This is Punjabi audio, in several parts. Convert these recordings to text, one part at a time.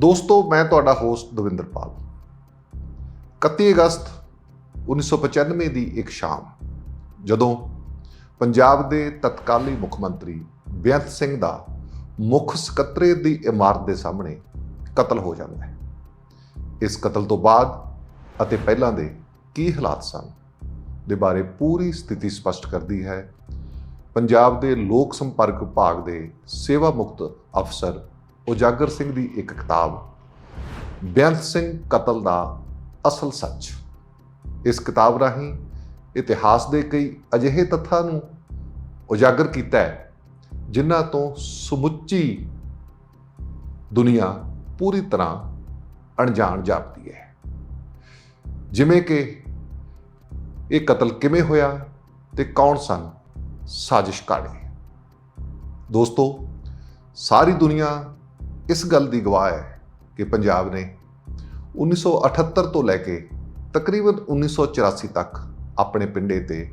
ਦੋਸਤੋ, ਮੈਂ ਤੁਹਾਡਾ ਹੋਸਟ ਦਵਿੰਦਰ ਪਾਲ 31 ਅਗਸਤ 1995 ਦੀ ਇੱਕ ਸ਼ਾਮ, ਜਦੋਂ ਪੰਜਾਬ ਦੇ ਤਤਕਾਲੀ ਮੁੱਖ ਮੰਤਰੀ ਬੇਅੰਤ ਸਿੰਘ ਦਾ ਮੁੱਖ ਸਕੱਤਰੇ ਦੀ ਇਮਾਰਤ ਦੇ ਸਾਹਮਣੇ ਕਤਲ ਹੋ ਜਾਂਦਾ ਹੈ। ਇਸ ਕਤਲ ਤੋਂ ਬਾਅਦ ਅਤੇ ਪਹਿਲਾਂ ਦੇ ਕੀ ਹਾਲਾਤ ਸਨ, ਦੇ ਬਾਰੇ ਪੂਰੀ ਸਥਿਤੀ ਸਪਸ਼ਟ ਕਰਦੀ ਹੈ। ਪੰਜਾਬ ਦੇ ਲੋਕ ਸੰਪਰਕ ਵਿਭਾਗ ਦੇ ਸੇਵਾ ਮੁਕਤ ਅਫਸਰ ਉਜਾਗਰ ਸਿੰਘ ਦੀ ਇੱਕ ਕਿਤਾਬ ਬੇਅੰਤ ਸਿੰਘ ਕਤਲ ਦਾ ਅਸਲ ਸੱਚ। ਇਸ ਕਿਤਾਬ ਰਾਹੀਂ ਇਤਿਹਾਸ ਦੇ ਕਈ ਅਜਿਹੇ ਤੱਥਾਂ ਨੂੰ ਉਜਾਗਰ ਕੀਤਾ ਹੈ, ਜਿਨ੍ਹਾਂ ਤੋਂ ਸਮੁੱਚੀ ਦੁਨੀਆ ਪੂਰੀ ਤਰ੍ਹਾਂ ਅਣਜਾਣ ਜਾਪਦੀ ਹੈ। ਜਿਵੇਂ ਕਿ ਇਹ ਕਤਲ ਕਿਵੇਂ ਹੋਇਆ ਤੇ ਕੌਣ ਸਨ? ਸਾਜ਼ਿਸ਼ਕਾਰੀ ਦੋਸਤੋ, ਸਾਰੀ ਦੁਨੀਆ ਇਸ ਗੱਲ ਦੀ ਗਵਾਹ ਹੈ ਕਿ ਪੰਜਾਬ ਨੇ 1978 ਤੋਂ ਲੈ ਕੇ ਤਕਰੀਬਨ 1984 ਤੱਕ ਆਪਣੇ ਪਿੰਡੇ ਤੇ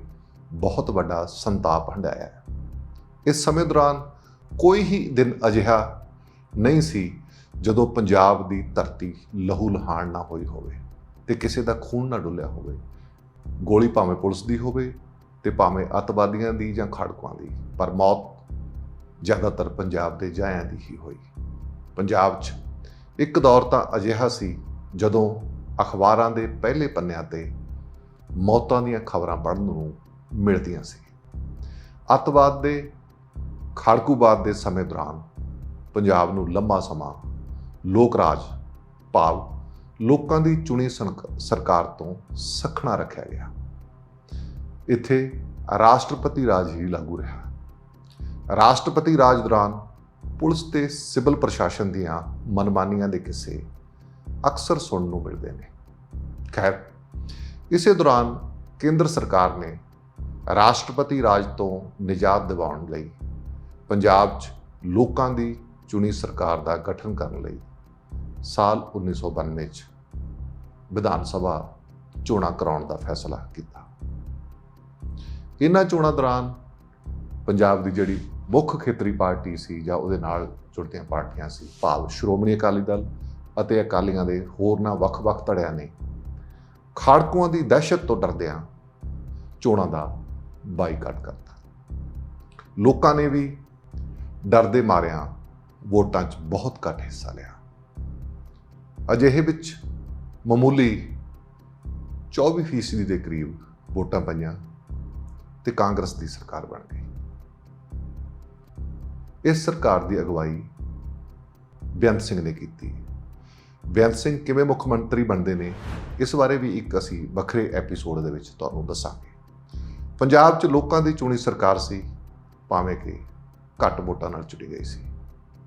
ਬਹੁਤ ਵੱਡਾ ਸੰਤਾਪ ਹੰਡਾਇਆ ਇਸ ਸਮੇਂ ਦੌਰਾਨ ਕੋਈ ਹੀ ਦਿਨ ਅਜਿਹਾ ਨਹੀਂ ਸੀ ਜਦੋਂ ਪੰਜਾਬ ਦੀ ਧਰਤੀ ਲਹੂ ਲਹਾਣ ਨਾ ਹੋਈ ਹੋਵੇ ਤੇ ਕਿਸੇ ਦਾ ਖੂਨ ਨਾ ਡੁੱਲਿਆ ਹੋਵੇ। ਗੋਲੀ ਭਾਵੇਂ ਪੁਲਿਸ ਦੀ ਹੋਵੇ ਤੇ ਭਾਵੇਂ ਅੱਤਵਾਦੀਆਂ ਦੀ ਜਾਂ ਖੜਕੂਆਂ ਦੀ, ਪਰ ਮੌਤ ਜ਼ਿਆਦਾਤਰ ਪੰਜਾਬ ਦੇ ਜਾਇਆਂ ਦੀ ਹੀ ਹੋਈ। ਪੰਜਾਬ 'ਚ। ਇੱਕ ਦੌਰ ਤਾਂ ਅਜਿਹਾ ਸੀ ਜਦੋਂ ਅਖਬਾਰਾਂ ਦੇ ਪਹਿਲੇ ਪੰਨਿਆਂ ਤੇ ਮੌਤਾਂ ਦੀਆਂ ਖਬਰਾਂ ਪੜ੍ਹਨ ਨੂੰ ਮਿਲਦੀਆਂ ਸੀ। ਅੱਤਵਾਦ ਦੇ, ਖੜਕੂਬਾਦ ਦੇ ਸਮੇਂ ਦੌਰਾਨ ਪੰਜਾਬ ਨੂੰ ਲੰਮਾ ਸਮਾਂ ਲੋਕ ਰਾਜ ਭਾਵ ਲੋਕਾਂ ਦੀ ਚੁਣੀ ਸੰਕ- ਸਰਕਾਰ ਤੋਂ ਸਖਣਾ ਰੱਖਿਆ ਗਿਆ। ਇੱਥੇ ਰਾਸ਼ਟਰਪਤੀ ਰਾਜ ਹੀ ਲਾਗੂ ਰਿਹਾ। ਰਾਸ਼ਟਰਪਤੀ ਰਾਜ ਦੌਰਾਨ ਪੁਲਿਸ ਤੇ ਸਿਵਲ ਪ੍ਰਸ਼ਾਸਨ ਦੀਆਂ ਮਨਮਾਨੀਆਂ ਦੇ ਕਿੱਸੇ ਅਕਸਰ ਸੁਣਨ ਨੂੰ ਮਿਲਦੇ ਨੇ। ਖੈਰ, ਇਸੇ ਦੌਰਾਨ ਕੇਂਦਰ ਸਰਕਾਰ ਨੇ ਰਾਸ਼ਟਰਪਤੀ ਰਾਜ ਤੋਂ ਨਿਜਾਤ ਦਿਵਾਉਣ ਲਈ ਪੰਜਾਬ 'ਚ ਲੋਕਾਂ ਦੀ ਚੁਣੀ ਸਰਕਾਰ ਦਾ ਗਠਨ ਕਰਨ ਲਈ ਸਾਲ 1992 'ਚ ਵਿਧਾਨ ਸਭਾ ਚੋਣਾਂ ਕਰਾਉਣ ਦਾ ਫੈਸਲਾ ਕੀਤਾ। ਇਹਨਾਂ ਚੋਣਾਂ ਦੌਰਾਨ ਪੰਜਾਬ ਦੀ ਜਿਹੜੀ ਮੁੱਖ ਖੇਤਰੀ ਪਾਰਟੀ ਸੀ ਜਾਂ ਉਹਦੇ ਨਾਲ ਜੁੜਦੀਆਂ ਪਾਰਟੀਆਂ ਸੀ, ਭਾਵ ਸ਼੍ਰੋਮਣੀ ਅਕਾਲੀ ਦਲ ਅਤੇ ਅਕਾਲੀਆਂ ਦੇ ਹੋਰਨਾਂ ਵੱਖ-ਵੱਖ ਧੜਿਆਂ ਨੇ। ਖਾੜਕੂਆਂ ਦੀ ਦਹਿਸ਼ਤ ਤੋਂ ਡਰਦਿਆਂ ਚੋਣਾਂ ਦਾ ਬਾਈਕਾਟ ਕਰਤਾ। ਲੋਕਾਂ ਨੇ ਵੀ ਡਰਦੇ ਮਾਰਿਆਂ ਵੋਟਾਂ 'ਚ ਬਹੁਤ ਘੱਟ ਹਿੱਸਾ ਲਿਆ। ਅਜਿਹੇ ਵਿੱਚ ਮਾਮੂਲੀ 24% ਦੇ ਕਰੀਬ ਵੋਟਾਂ ਪਈਆਂ ਤੇ ਕਾਂਗਰਸ ਦੀ ਸਰਕਾਰ ਬਣ ਗਈ। ਇਸ ਸਰਕਾਰ ਦੀ ਅਗਵਾਈ ਬੇਅੰਤ ਸਿੰਘ ਨੇ ਕੀਤੀ। ਬੇਅੰਤ ਸਿੰਘ ਕਿਵੇਂ ਮੁੱਖ ਮੰਤਰੀ ਬਣਦੇ ਨੇ, ਇਸ ਬਾਰੇ ਵੀ ਇੱਕ ਅਸੀਂ ਵੱਖਰੇ ਐਪੀਸੋਡ ਦੇ ਵਿੱਚ ਤੁਹਾਨੂੰ ਦੱਸਾਂਗੇ। ਪੰਜਾਬ 'ਚ ਲੋਕਾਂ ਦੀ ਚੁਣੀ ਸਰਕਾਰ ਸੀ, ਭਾਵੇਂ ਕਿ ਘੱਟ ਵੋਟਾਂ ਨਾਲ ਚੁਣੀ ਗਈ ਸੀ,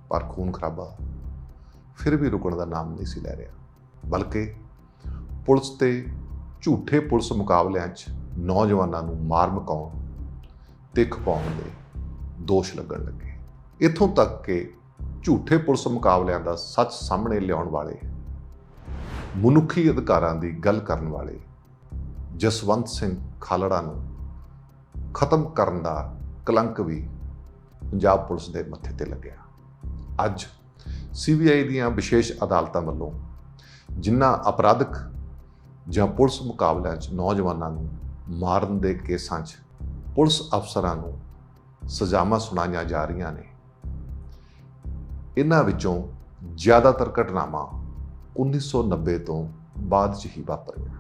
ਪਰ ਖੂਨ ਖਰਾਬਾ ਫਿਰ ਵੀ ਰੁਕਣ ਦਾ ਨਾਮ ਨਹੀਂ ਸੀ ਲੈ ਰਿਹਾ। ਬਲਕਿ ਪੁਲਿਸ ਤੇ ਝੂਠੇ ਪੁਲਿਸ ਮੁਕਾਬਲਿਆਂ 'ਚ ਨੌਜਵਾਨਾਂ ਨੂੰ ਮਾਰ ਮਕਾਉਣ ਤੇ ਖਪਾਉਣ ਦੇ ਦੋਸ਼ ਲੱਗਣ ਲੱਗੇ। ਇੱਥੋਂ ਤੱਕ ਕਿ ਝੂਠੇ ਪੁਲਿਸ ਮੁਕਾਬਲਿਆਂ ਦਾ ਸੱਚ ਸਾਹਮਣੇ ਲਿਆਉਣ ਵਾਲੇ, ਮਨੁੱਖੀ ਅਧਿਕਾਰਾਂ ਦੀ ਗੱਲ ਕਰਨ ਵਾਲੇ ਜਸਵੰਤ ਸਿੰਘ ਖਾਲੜਾ ਨੂੰ ਖਤਮ ਕਰਨ ਦਾ ਕਲੰਕ ਵੀ ਪੰਜਾਬ ਪੁਲਿਸ ਦੇ ਮੱਥੇ ਤੇ ਲੱਗਿਆ। ਅੱਜ ਸੀਬੀਆਈ ਦੀਆਂ ਵਿਸ਼ੇਸ਼ ਅਦਾਲਤਾਂ ਵੱਲੋਂ ਜਿਨ੍ਹਾਂ ਅਪਰਾਧਿਕ ਜਾਂ ਪੁਲਿਸ ਮੁਕਾਬਲਿਆਂ 'ਚ ਨੌਜਵਾਨਾਂ ਨੂੰ ਮਾਰਨ ਦੇ ਕੇਸਾਂ 'ਚ ਪੁਲਿਸ ਅਫਸਰਾਂ ਨੂੰ ਸਜ਼ਾਵਾਂ ਸੁਣਾਈਆਂ ਜਾ ਰਹੀਆਂ ਨੇ ਇਹਨਾਂ ਵਿੱਚੋਂ ਜ਼ਿਆਦਾਤਰ ਘਟਨਾਵਾਂ 1990 ਤੋਂ ਬਾਅਦ 'ਚ ਹੀ ਵਾਪਰੀਆਂ।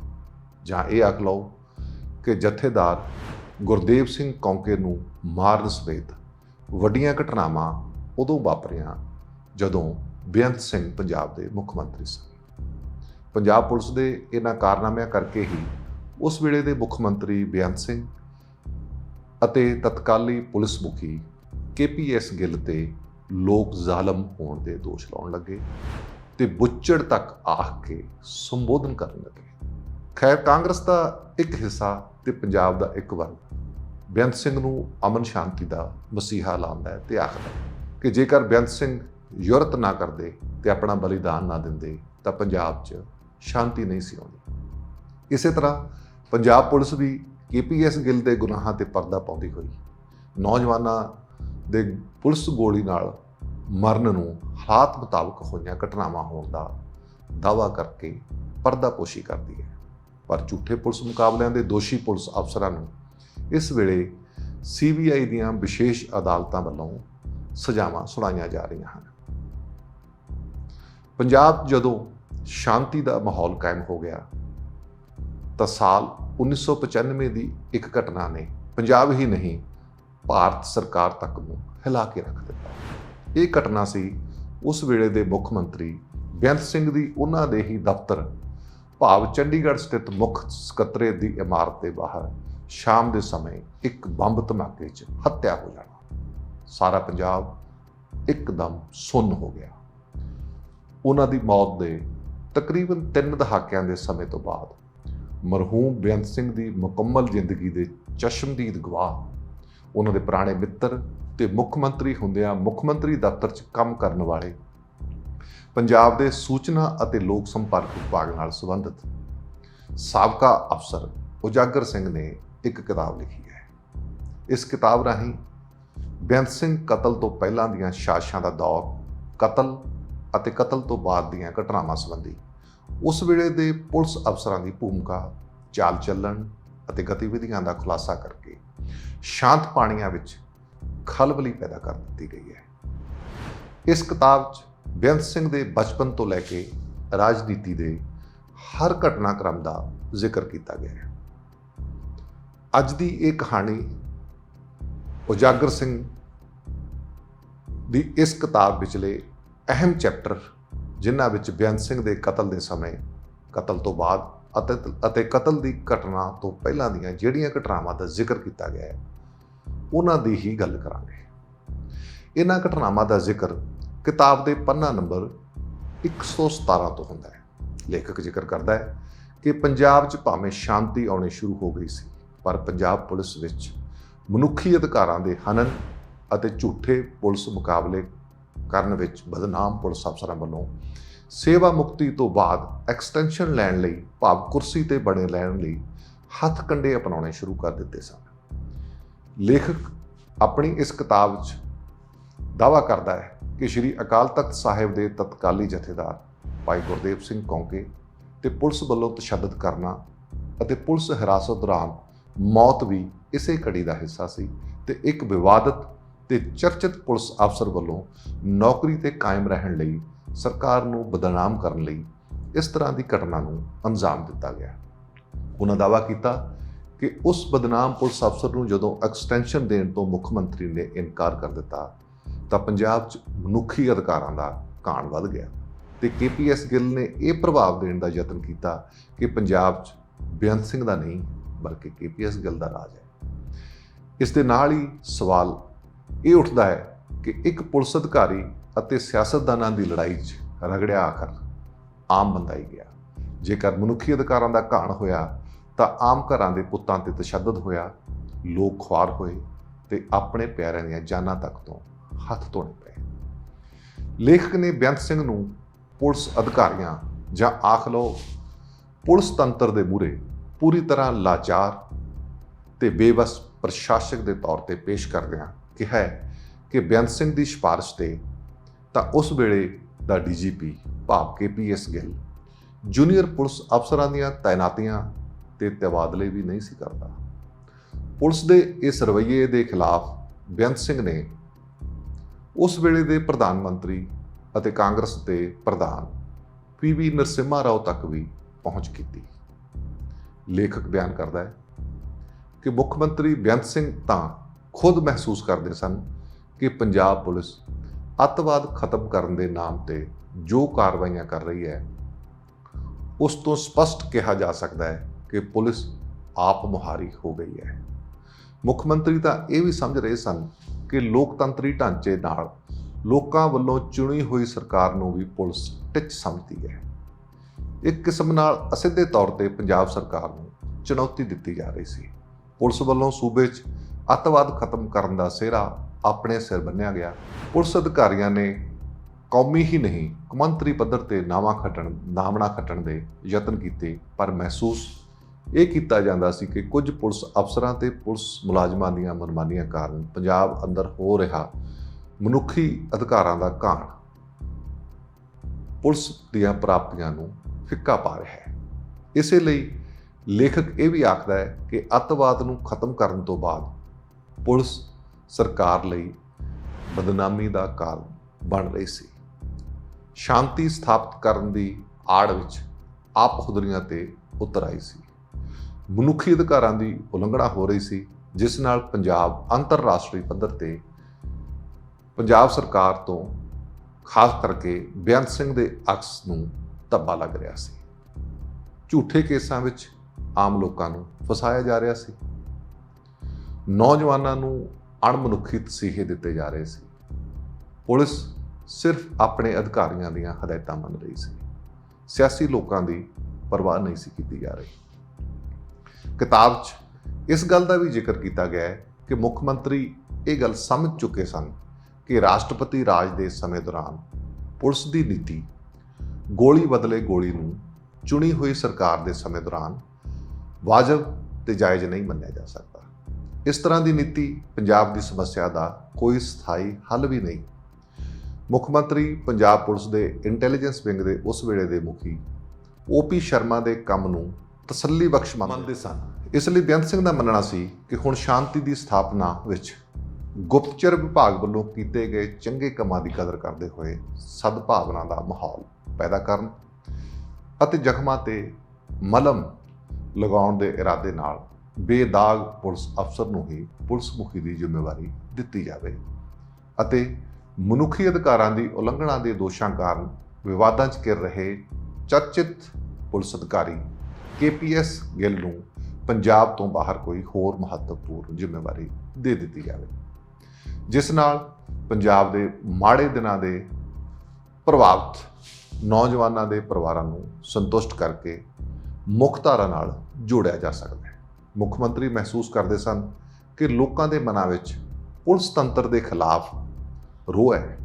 ਜਾਂ ਇਹ ਆਖ ਲਓ ਕਿ ਜਥੇਦਾਰ ਗੁਰਦੇਵ ਸਿੰਘ ਕੌਂਕੇ ਨੂੰ ਮਾਰਨ ਸਮੇਤ ਵੱਡੀਆਂ ਘਟਨਾਵਾਂ ਉਦੋਂ ਵਾਪਰੀਆਂ ਜਦੋਂ ਬੇਅੰਤ ਸਿੰਘ ਪੰਜਾਬ ਦੇ ਮੁੱਖ ਮੰਤਰੀ ਸਨ। ਪੰਜਾਬ ਪੁਲਿਸ ਦੇ ਇਹਨਾਂ ਕਾਰਨਾਮਿਆਂ ਕਰਕੇ ਹੀ ਉਸ ਵੇਲੇ ਦੇ ਮੁੱਖ ਮੰਤਰੀ ਬੇਅੰਤ ਸਿੰਘ ਅਤੇ ਤਤਕਾਲੀ ਪੁਲਿਸ ਮੁਖੀ ਕੇਪੀਐਸ ਗਿੱਲ ਤੇ ਲੋਕ ਜ਼ਾਲਮ ਹੋਣ ਦੇ ਦੋਸ਼ ਲਾਉਣ ਲੱਗੇ ਤੇ ਬੁੱਚੜ ਤੱਕ ਆਖ ਕੇ ਸੰਬੋਧਨ ਕਰਨ ਲੱਗੇ। ਖੈਰ, ਕਾਂਗਰਸ ਦਾ ਇੱਕ ਹਿੱਸਾ ਤੇ ਪੰਜਾਬ ਦਾ ਇੱਕ ਵਰਗ। ਬੇਅੰਤ ਸਿੰਘ ਨੂੰ ਅਮਨ ਸ਼ਾਂਤੀ ਦਾ ਮਸੀਹਾ ਲਾਉਂਦਾ ਹੈ ਤੇ ਆਖਦਾ ਕਿ ਜੇਕਰ ਬੇਅੰਤ ਸਿੰਘ ਯੁਰਤ ਨਾ ਕਰਦੇ ਤੇ ਆਪਣਾ ਬਲੀਦਾਨ ਨਾ ਦਿੰਦੇ, ਤਾਂ ਪੰਜਾਬ 'ਚ ਸ਼ਾਂਤੀ ਨਹੀਂ ਸੀ ਆਉਂਦੀ। ਇਸੇ ਤਰ੍ਹਾਂ ਪੰਜਾਬ ਪੁਲਿਸ ਵੀ ਕੇਪੀਐਸ ਗਿੱਲ ਦੇ ਗੁਨਾਹਾਂ ਤੇ ਪਰਦਾ ਪਾਉਂਦੀ ਹੋਈ। ਨੌਜਵਾਨਾਂ ਦੇ ਪੁਲਿਸ ਗੋਲੀ ਨਾਲ ਮਰਨ ਨੂੰ ਹਾਲਾਤ ਮੁਤਾਬਕ ਹੋਈਆਂ ਘਟਨਾਵਾਂ ਹੋਣ ਦਾ ਦਾਅਵਾ ਕਰਕੇ ਪਰਦਾਪੋਸ਼ੀ ਕਰਦੀ ਹੈ। ਪਰ ਝੂਠੇ ਪੁਲਿਸ ਮੁਕਾਬਲਿਆਂ ਦੇ ਦੋਸ਼ੀ ਪੁਲਿਸ ਅਫਸਰਾਂ ਨੂੰ ਇਸ ਵੇਲੇ ਸੀਬੀਆਈ ਦੀਆਂ ਵਿਸ਼ੇਸ਼ ਅਦਾਲਤਾਂ ਵੱਲੋਂ ਸਜ਼ਾਵਾਂ ਸੁਣਾਈਆਂ ਜਾ ਰਹੀਆਂ ਹਨ। ਪੰਜਾਬ ਜਦੋਂ ਸ਼ਾਂਤੀ ਦਾ ਮਾਹੌਲ ਕਾਇਮ ਹੋ ਗਿਆ, ਤਾਂ ਸਾਲ 1995 ਦੀ ਇੱਕ ਘਟਨਾ ਨੇ ਪੰਜਾਬ ਹੀ ਨਹੀਂ ਭਾਰਤ ਸਰਕਾਰ ਤੱਕ ਨੂੰ ਹਿਲਾ ਕੇ ਰੱਖ ਦਿੱਤਾ। ਇਹ ਘਟਨਾ ਸੀ ਉਸ ਵੇਲੇ ਦੇ ਮੁੱਖ ਮੰਤਰੀ ਬੇਅੰਤ ਸਿੰਘ ਦੀ। ਉਹਨਾਂ ਦੇ ਹੀ ਦਫ਼ਤਰ ਭਾਵ ਚੰਡੀਗੜ੍ਹ ਸਥਿਤ ਮੁੱਖ ਸਕੱਤਰੇ ਦੀ ਇਮਾਰਤ ਦੇ ਬਾਹਰ ਸ਼ਾਮ ਦੇ ਸਮੇਂ ਇੱਕ ਬੰਬ ਧਮਾਕੇ 'ਚ ਹੱਤਿਆ ਹੋ ਜਾਣਾ। ਸਾਰਾ ਪੰਜਾਬ ਇੱਕਦਮ ਸੁੰਨ ਹੋ ਗਿਆ। ਉਹਨਾਂ ਦੀ ਮੌਤ ਦੇ ਤਕਰੀਬਨ 3 ਦਹਾਕਿਆਂ ਦੇ ਸਮੇਂ ਤੋਂ ਬਾਅਦ ਮਰਹੂਮ ਬੇਅੰਤ ਸਿੰਘ ਦੀ ਮੁਕੰਮਲ ਜ਼ਿੰਦਗੀ ਦੇ ਚਸ਼ਮਦੀਦ ਗਵਾਹ ਉਹਨਾਂ ਦੇ ਪੁਰਾਣੇ ਮਿੱਤਰ ਤੇ ਮੁੱਖ ਮੰਤਰੀ ਹੁੰਦਿਆਂ ਮੁੱਖ ਮੰਤਰੀ ਦਫ਼ਤਰ 'ਚ ਕੰਮ ਕਰਨ ਵਾਲੇ। ਪੰਜਾਬ ਦੇ ਸੂਚਨਾ ਅਤੇ ਲੋਕ ਸੰਪਰਕ ਵਿਭਾਗ ਨਾਲ ਸੰਬੰਧਿਤ ਸਾਬਕਾ ਅਫਸਰ ਉਜਾਗਰ ਸਿੰਘ ਨੇ ਇੱਕ ਕਿਤਾਬ ਲਿਖੀ ਹੈ। ਇਸ ਕਿਤਾਬ ਰਾਹੀਂ ਬੇਅੰਤ ਸਿੰਘ ਕਤਲ ਤੋਂ ਪਹਿਲਾਂ ਦੀਆਂ ਸਾਜ਼ਿਸ਼ਾਂ ਦਾ ਦੌਰ, ਕਤਲ ਅਤੇ ਕਤਲ ਤੋਂ ਬਾਅਦ ਦੀਆਂ ਘਟਨਾਵਾਂ ਸੰਬੰਧੀ, ਉਸ ਵੇਲੇ ਦੇ ਪੁਲਿਸ ਅਫਸਰਾਂ ਦੀ ਭੂਮਿਕਾ, ਚਾਲ ਚੱਲਣ ਅਤੇ ਗਤੀਵਿਧੀਆਂ ਦਾ ਖੁਲਾਸਾ ਕਰਕੇ ਸ਼ਾਂਤ ਪਾਣੀਆਂ ਵਿੱਚ ਖਲਬਲੀ ਪੈਦਾ ਕਰ ਦਿੱਤੀ ਗਈ ਹੈ। ਇਸ ਕਿਤਾਬ 'ਚ ਬੇਅੰਤ ਸਿੰਘ ਦੇ ਬਚਪਨ ਤੋਂ ਲੈ ਕੇ ਰਾਜਨੀਤੀ ਦੇ ਹਰ ਘਟਨਾਕ੍ਰਮ ਦਾ ਜ਼ਿਕਰ ਕੀਤਾ ਗਿਆ ਹੈ। ਅੱਜ ਦੀ ਇਹ ਕਹਾਣੀ ਉਜਾਗਰ ਸਿੰਘ ਦੀ ਇਸ ਕਿਤਾਬ ਵਿਚਲੇ ਅਹਿਮ ਚੈਪਟਰ, ਜਿਨ੍ਹਾਂ ਵਿੱਚ ਬੇਅੰਤ ਸਿੰਘ ਦੇ ਕਤਲ ਦੇ ਸਮੇਂ, ਕਤਲ ਤੋਂ ਬਾਅਦ ਅਤੇ ਅਤੇ ਕਤਲ ਦੀ ਘਟਨਾ ਤੋਂ ਪਹਿਲਾਂ ਦੀਆਂ ਜਿਹੜੀਆਂ ਘਟਨਾਵਾਂ ਦਾ ਜ਼ਿਕਰ ਕੀਤਾ ਗਿਆ ਹੈ, ਉਹਨਾਂ ਦੀ ਹੀ ਗੱਲ ਕਰਾਂਗੇ। ਇਹਨਾਂ ਘਟਨਾਵਾਂ ਦਾ ਜ਼ਿਕਰ ਕਿਤਾਬ ਦੇ ਪੰਨਾ ਨੰਬਰ 117 ਤੋਂ ਹੁੰਦਾ ਹੈ। ਲੇਖਕ ਜ਼ਿਕਰ ਕਰਦਾ ਹੈ ਕਿ ਪੰਜਾਬ 'ਚ ਭਾਵੇਂ ਸ਼ਾਂਤੀ ਆਉਣੀ ਸ਼ੁਰੂ ਹੋ ਗਈ ਸੀ, ਪਰ ਪੰਜਾਬ ਪੁਲਿਸ ਵਿੱਚ ਮਨੁੱਖੀ ਅਧਿਕਾਰਾਂ ਦੇ ਹਨਨ ਅਤੇ ਝੂਠੇ ਪੁਲਿਸ ਮੁਕਾਬਲੇ ਕਰਨ ਵਿੱਚ ਬਦਨਾਮ ਪੁਲਿਸ ਅਫਸਰਾਂ ਵੱਲੋਂ ਸੇਵਾ ਮੁਕਤੀ ਤੋਂ ਬਾਅਦ ਐਕਸਟੈਂਸ਼ਨ ਲੈਣ ਲਈ ਭਾਵ ਕੁਰਸੀ ਤੇ ਬਣੇ ਲੈਣ ਲਈ ਹੱਥ ਕੰਡੇ ਅਪਣਾਉਣੇ ਸ਼ੁਰੂ ਕਰ ਦਿੱਤੇ ਸਨ। ਲੇਖਕ ਆਪਣੀ ਇਸ ਕਿਤਾਬ ਵਿੱਚ ਦਾਵਾ ਕਰਦਾ ਹੈ ਕਿ ਸ੍ਰੀ ਅਕਾਲ ਤਖਤ ਸਾਹਿਬ ਦੇ ਤਤਕਾਲੀ ਜਥੇਦਾਰ ਭਾਈ ਗੁਰਦੇਵ ਸਿੰਘ ਕੌਂਕੇ ਤੇ ਪੁਲਿਸ ਵੱਲੋਂ ਤਸ਼ੱਦਦ ਕਰਨਾ ਅਤੇ ਪੁਲਿਸ ਹਿਰਾਸਤ ਦੌਰਾਨ ਮੌਤ ਵੀ ਇਸੇ ਕੜੀ ਦਾ ਹਿੱਸਾ ਸੀ ਤੇ ਇੱਕ ਵਿਵਾਦਤ ਤੇ ਚਰਚਿਤ ਪੁਲਿਸ ਅਫਸਰ ਵੱਲੋਂ ਨੌਕਰੀ ਤੇ ਕਾਇਮ ਰਹਿਣ ਲਈ ਸਰਕਾਰ ਨੂੰ ਬਦਨਾਮ ਕਰਨ ਲਈ ਇਸ ਤਰ੍ਹਾਂ ਦੀ ਘਟਨਾ ਨੂੰ ਅੰਜਾਮ ਦਿੱਤਾ ਗਿਆ। ਉਹਨਾਂ ਦਾਵਾ ਕੀਤਾ ਕਿ ਉਸ ਬਦਨਾਮ ਪੁਲਿਸ ਅਫਸਰ ਨੂੰ ਜਦੋਂ ਐਕਸਟੈਂਸ਼ਨ ਦੇਣ ਤੋਂ ਮੁੱਖ ਮੰਤਰੀ ਨੇ ਇਨਕਾਰ ਕਰ ਦਿੱਤਾ, ਤਾਂ ਪੰਜਾਬ 'ਚ ਮਨੁੱਖੀ ਅਧਿਕਾਰਾਂ ਦਾ ਕਾਣ ਵੱਧ ਗਿਆ ਤੇ ਕੇਪੀਐਸ ਗਿੱਲ ਨੇ ਇਹ ਪ੍ਰਭਾਵ ਦੇਣ ਦਾ ਯਤਨ ਕੀਤਾ ਕਿ ਪੰਜਾਬ 'ਚ ਬੇਅੰਤ ਸਿੰਘ ਦਾ ਨਹੀਂ, ਬਲਕਿ ਕੇਪੀਐਸ ਗਿੱਲ ਦਾ ਰਾਜ ਹੈ। ਇਸ ਦੇ ਨਾਲ ਹੀ ਸਵਾਲ ਇਹ ਉੱਠਦਾ ਹੈ ਕਿ ਇੱਕ ਪੁਲਿਸ ਅਧਿਕਾਰੀ ਅਤੇ ਸਿਆਸਤਦਾਨਾਂ ਦੀ ਲੜਾਈ 'ਚ ਰਗੜਿਆ ਆਖਰ ਆਮ ਬੰਦਾ ਹੀ ਗਿਆ। ਜੇਕਰ ਮਨੁੱਖੀ ਅਧਿਕਾਰਾਂ ਦਾ ਘਾਣ ਹੋਇਆ, ਤਾਂ ਆਮ ਘਰਾਂ ਦੇ ਪੁੱਤਾਂ ਤੇ ਤਸ਼ੱਦਦ ਹੋਇਆ, ਲੋਕ ਖੁਆਰ ਹੋਏ ਤੇ ਆਪਣੇ ਪਿਆਰਿਆਂ ਦੀਆਂ ਜਾਨਾਂ ਤੱਕ ਤੋਂ ਹੱਥ ਧੋਣੇ ਪਏ। ਲੇਖਕ ਨੇ ਬੇਅੰਤ ਸਿੰਘ ਨੂੰ ਪੁਲਿਸ ਅਧਿਕਾਰੀਆਂ ਜਾਂ ਆਖ ਲਓ ਪੁਲਿਸ ਤੰਤਰ ਦੇ ਮੂਹਰੇ ਪੂਰੀ ਤਰ੍ਹਾਂ ਲਾਚਾਰ ਤੇ ਬੇਬਸ ਪ੍ਰਸ਼ਾਸਕ ਦੇ ਤੌਰ ਤੇ ਪੇਸ਼ ਕਰਦਿਆਂ ਕਿਹਾ ਕਿ ਬੇਅੰਤ ਸਿੰਘ ਦੀ ਸਿਫਾਰਿਸ਼ ਤੇ ਤਾਂ ਉਸ ਵੇਲੇ ਦਾ ਡੀਜੀਪੀ ਭਾਵ ਕੇਪੀਐਸ ਗਿੱਲ ਜੂਨੀਅਰ ਪੁਲਿਸ ਅਫਸਰਾਂ ਦੀਆਂ ਤਾਇਨਾਤੀਆਂ ਤੇ ਤਬਾਦਲੇ ਵੀ ਨਹੀਂ ਸੀ ਕਰਦਾ। ਪੁਲਿਸ ਦੇ ਇਸ ਰਵੱਈਏ ਦੇ ਖਿਲਾਫ ਬੇਅੰਤ ਸਿੰਘ ਨੇ ਉਸ ਵੇਲੇ ਦੇ ਪ੍ਰਧਾਨ ਮੰਤਰੀ ਅਤੇ ਕਾਂਗਰਸ ਦੇ ਪ੍ਰਧਾਨ ਪੀਵੀ ਨਰਸਿਮਹਾ ਰਾਓ ਤੱਕ ਵੀ ਪਹੁੰਚ ਕੀਤੀ। ਲੇਖਕ ਬਿਆਨ ਕਰਦਾ ਹੈ ਕਿ ਮੁੱਖ ਮੰਤਰੀ ਬੇਅੰਤ ਸਿੰਘ ਤਾਂ ਖੁਦ ਮਹਿਸੂਸ ਕਰਦੇ ਸਨ ਕਿ ਪੰਜਾਬ ਪੁਲਿਸ ਅੱਤਵਾਦ ਖਤਮ ਕਰਨ ਦੇ ਨਾਮ ਤੇ ਜੋ ਕਾਰਵਾਈਆਂ ਕਰ ਰਹੀ ਹੈ, ਉਸ ਤੋਂ ਸਪਸ਼ਟ ਕਿਹਾ ਜਾ ਸਕਦਾ ਹੈ ਕਿ ਪੁਲਿਸ ਆਪ ਮੁਹਾਰੀ ਹੋ ਗਈ ਹੈ। ਮੁੱਖ ਮੰਤਰੀ ਤਾਂ ਇਹ ਵੀ ਸਮਝ ਰਹੇ ਸਨ ਕਿ ਲੋਕਤੰਤਰੀ ਢਾਂਚੇ ਨਾਲ ਲੋਕਾਂ ਵੱਲੋਂ ਚੁਣੀ ਹੋਈ ਸਰਕਾਰ ਨੂੰ ਵੀ ਪੁਲਿਸ ਟਿੱਚ ਸਮਝਦੀ ਹੈ। ਇੱਕ ਕਿਸਮ ਨਾਲ ਅਸਿੱਧੇ ਤੌਰ ਤੇ ਪੰਜਾਬ ਸਰਕਾਰ ਨੂੰ ਚੁਣੌਤੀ ਦਿੱਤੀ ਜਾ ਰਹੀ ਸੀ। ਪੁਲਿਸ ਵੱਲੋਂ ਸੂਬੇ 'ਚ ਅੱਤਵਾਦ ਖਤਮ ਕਰਨ ਦਾ ਸਿਹਰਾ ਆਪਣੇ ਸਿਰ ਬੰਨਿਆ ਗਿਆ। ਪੁਲਿਸ ਅਧਿਕਾਰੀਆਂ ਨੇ ਕੌਮੀ ਹੀ ਨਹੀਂ, ਕੌਮਾਂਤਰੀ ਪੱਧਰ ਤੇ ਨਾਵਾਂ ਖੱਟਣ ਨਾਮਣਾ ਖੱਟਣ ਦੇ ਯਤਨ ਕੀਤੇ, ਪਰ ਮਹਿਸੂਸ ਇਹ ਕੀਤਾ ਜਾਂਦਾ ਸੀ ਕਿ ਕੁਝ ਪੁਲਿਸ ਅਫਸਰਾਂ ਤੇ ਪੁਲਿਸ ਮੁਲਾਜ਼ਮਾਂ ਦੀਆਂ ਮਨਮਾਨੀਆਂ ਕਾਰਨ ਪੰਜਾਬ ਅੰਦਰ ਹੋ ਰਿਹਾ ਮਨੁੱਖੀ ਅਧਿਕਾਰਾਂ ਦਾ ਘਾਣ। ਪੁਲਿਸ ਦੀਆਂ ਪ੍ਰਾਪਤੀਆਂ ਨੂੰ ਫਿੱਕਾ ਪਾ ਰਿਹਾ ਹੈ। ਇਸੇ ਲਈ ਲੇਖਕ ਇਹ ਵੀ ਆਖਦਾ ਹੈ ਕਿ ਅੱਤਵਾਦ ਨੂੰ ਖਤਮ ਕਰਨ ਤੋਂ ਬਾਅਦ ਪੁਲਿਸ ਸਰਕਾਰ ਲਈ ਬਦਨਾਮੀ ਦਾ ਕਾਰਨ ਬਣ ਰਹੀ ਸੀ। ਸ਼ਾਂਤੀ ਸਥਾਪਿਤ ਕਰਨ ਦੀ ਆੜ ਵਿੱਚ ਆਪ ਖੁਦਰੀਆਂ ਤੇ ਉਤਰ ਆਈ ਸੀ। ਮਨੁੱਖੀ ਅਧਿਕਾਰਾਂ ਦੀ ਉਲੰਘਣਾ ਹੋ ਰਹੀ ਸੀ, ਜਿਸ ਨਾਲ ਪੰਜਾਬ ਅੰਤਰਰਾਸ਼ਟਰੀ ਪੱਧਰ ਤੇ ਪੰਜਾਬ ਸਰਕਾਰ ਤੋਂ ਖਾਸ ਕਰਕੇ ਬੇਅੰਤ ਸਿੰਘ ਦੇ ਅਕਸ ਨੂੰ ਧੱਬਾ ਲੱਗ ਰਿਹਾ ਸੀ। ਝੂਠੇ ਕੇਸਾਂ ਵਿੱਚ ਆਮ ਲੋਕਾਂ ਨੂੰ ਫਸਾਇਆ ਜਾ ਰਿਹਾ ਸੀ। ਨੌਜਵਾਨਾਂ ਨੂੰ ਅਣਮਨੁੱਖੀ ਤਸੀਹੇ ਦਿੱਤੇ ਜਾ ਰਹੇ ਸੀ। ਪੁਲਿਸ ਸਿਰਫ ਆਪਣੇ ਅਧਿਕਾਰੀਆਂ ਦੀਆਂ ਹਦਾਇਤਾਂ ਮੰਨ ਰਹੀ ਸੀ। ਸਿਆਸੀ ਲੋਕਾਂ ਦੀ ਪਰਵਾਹ ਨਹੀਂ ਸੀ ਕੀਤੀ ਜਾ ਰਹੀ। ਕਿਤਾਬ 'ਚ ਇਸ ਗੱਲ ਦਾ ਵੀ ਜ਼ਿਕਰ ਕੀਤਾ ਗਿਆ ਹੈ ਕਿ ਮੁੱਖ ਮੰਤਰੀ ਇਹ ਗੱਲ ਸਮਝ ਚੁੱਕੇ ਸਨ ਕਿ ਰਾਸ਼ਟਰਪਤੀ ਰਾਜ ਦੇ ਸਮੇਂ ਦੌਰਾਨ ਪੁਲਿਸ ਦੀ ਨੀਤੀ ਗੋਲੀ ਬਦਲੇ ਗੋਲੀ ਨੂੰ ਚੁਣੀ ਹੋਈ ਸਰਕਾਰ ਦੇ ਸਮੇਂ ਦੌਰਾਨ ਵਾਜਬ ਤੇ ਜਾਇਜ਼ ਨਹੀਂ ਮੰਨਿਆ ਜਾ ਸਕਦਾ। ਇਸ ਤਰ੍ਹਾਂ ਦੀ ਨੀਤੀ ਪੰਜਾਬ ਦੀ ਸਮੱਸਿਆ ਦਾ ਕੋਈ ਸਥਾਈ ਹੱਲ ਵੀ ਨਹੀਂ। ਮੁੱਖ ਮੰਤਰੀ ਪੰਜਾਬ ਪੁਲਿਸ ਦੇ ਇੰਟੈਲੀਜੈਂਸ ਵਿੰਗ ਦੇ ਉਸ ਵੇਲੇ ਦੇ ਮੁਖੀ ਓਪੀ ਸ਼ਰਮਾ ਦੇ ਕੰਮ ਨੂੰ ਤਸੱਲੀ ਬਖਸ਼ ਮੰਨਦੇ ਸਨ। ਇਸ ਲਈ ਬੇਅੰਤ ਸਿੰਘ ਦਾ ਮੰਨਣਾ ਸੀ ਕਿ ਹੁਣ ਸ਼ਾਂਤੀ ਦੀ ਸਥਾਪਨਾ ਵਿੱਚ ਗੁਪਤਚਰ ਵਿਭਾਗ ਵੱਲੋਂ ਕੀਤੇ ਗਏ ਚੰਗੇ ਕੰਮਾਂ ਦੀ ਕਦਰ ਕਰਦੇ ਹੋਏ ਸਦਭਾਵਨਾ ਦਾ ਮਾਹੌਲ ਪੈਦਾ ਕਰਨ ਅਤੇ ਜ਼ਖਮਾਂ ਤੇ ਮਲਮ ਲਗਾਉਣ ਦੇ ਇਰਾਦੇ ਨਾਲ ਬੇਦਾਗ ਪੁਲਿਸ ਅਫਸਰ ਨੂੰ ਹੀ ਪੁਲਿਸ ਮੁਖੀ ਦੀ ਜ਼ਿੰਮੇਵਾਰੀ ਦਿੱਤੀ ਜਾਵੇ ਅਤੇ ਮਨੁੱਖੀ ਅਧਿਕਾਰਾਂ ਦੀ ਉਲੰਘਣਾ ਦੇ ਦੋਸ਼ਾਂ ਕਾਰਨ ਵਿਵਾਦਾਂ 'ਚ ਘਿਰ ਰਹੇ ਚਰਚਿਤ ਪੁਲਿਸ ਅਧਿਕਾਰੀ ਕੇਪੀਐਸ ਗਿੱਲ ਨੂੰ ਪੰਜਾਬ ਤੋਂ ਬਾਹਰ ਕੋਈ ਹੋਰ ਮਹੱਤਵਪੂਰਨ ਜ਼ਿੰਮੇਵਾਰੀ ਦੇ ਦਿੱਤੀ ਜਾਵੇ, ਜਿਸ ਨਾਲ ਪੰਜਾਬ ਦੇ ਮਾੜੇ ਦਿਨਾਂ ਦੇ ਪ੍ਰਭਾਵਿਤ ਨੌਜਵਾਨਾਂ ਦੇ ਪਰਿਵਾਰਾਂ ਨੂੰ ਸੰਤੁਸ਼ਟ ਕਰਕੇ ਮੁੱਖ ਧਾਰਾ ਨਾਲ ਜੋੜਿਆ ਜਾ ਸਕਦਾ ਹੈ। ਮੁੱਖ ਮੰਤਰੀ ਮਹਿਸੂਸ ਕਰਦੇ ਸਨ ਕਿ ਲੋਕਾਂ ਦੇ ਮਨਾਂ ਵਿੱਚ ਪੁਲਿਸ ਤੰਤਰ ਦੇ ਖਿਲਾਫ ਰੋਹ ਹੈ।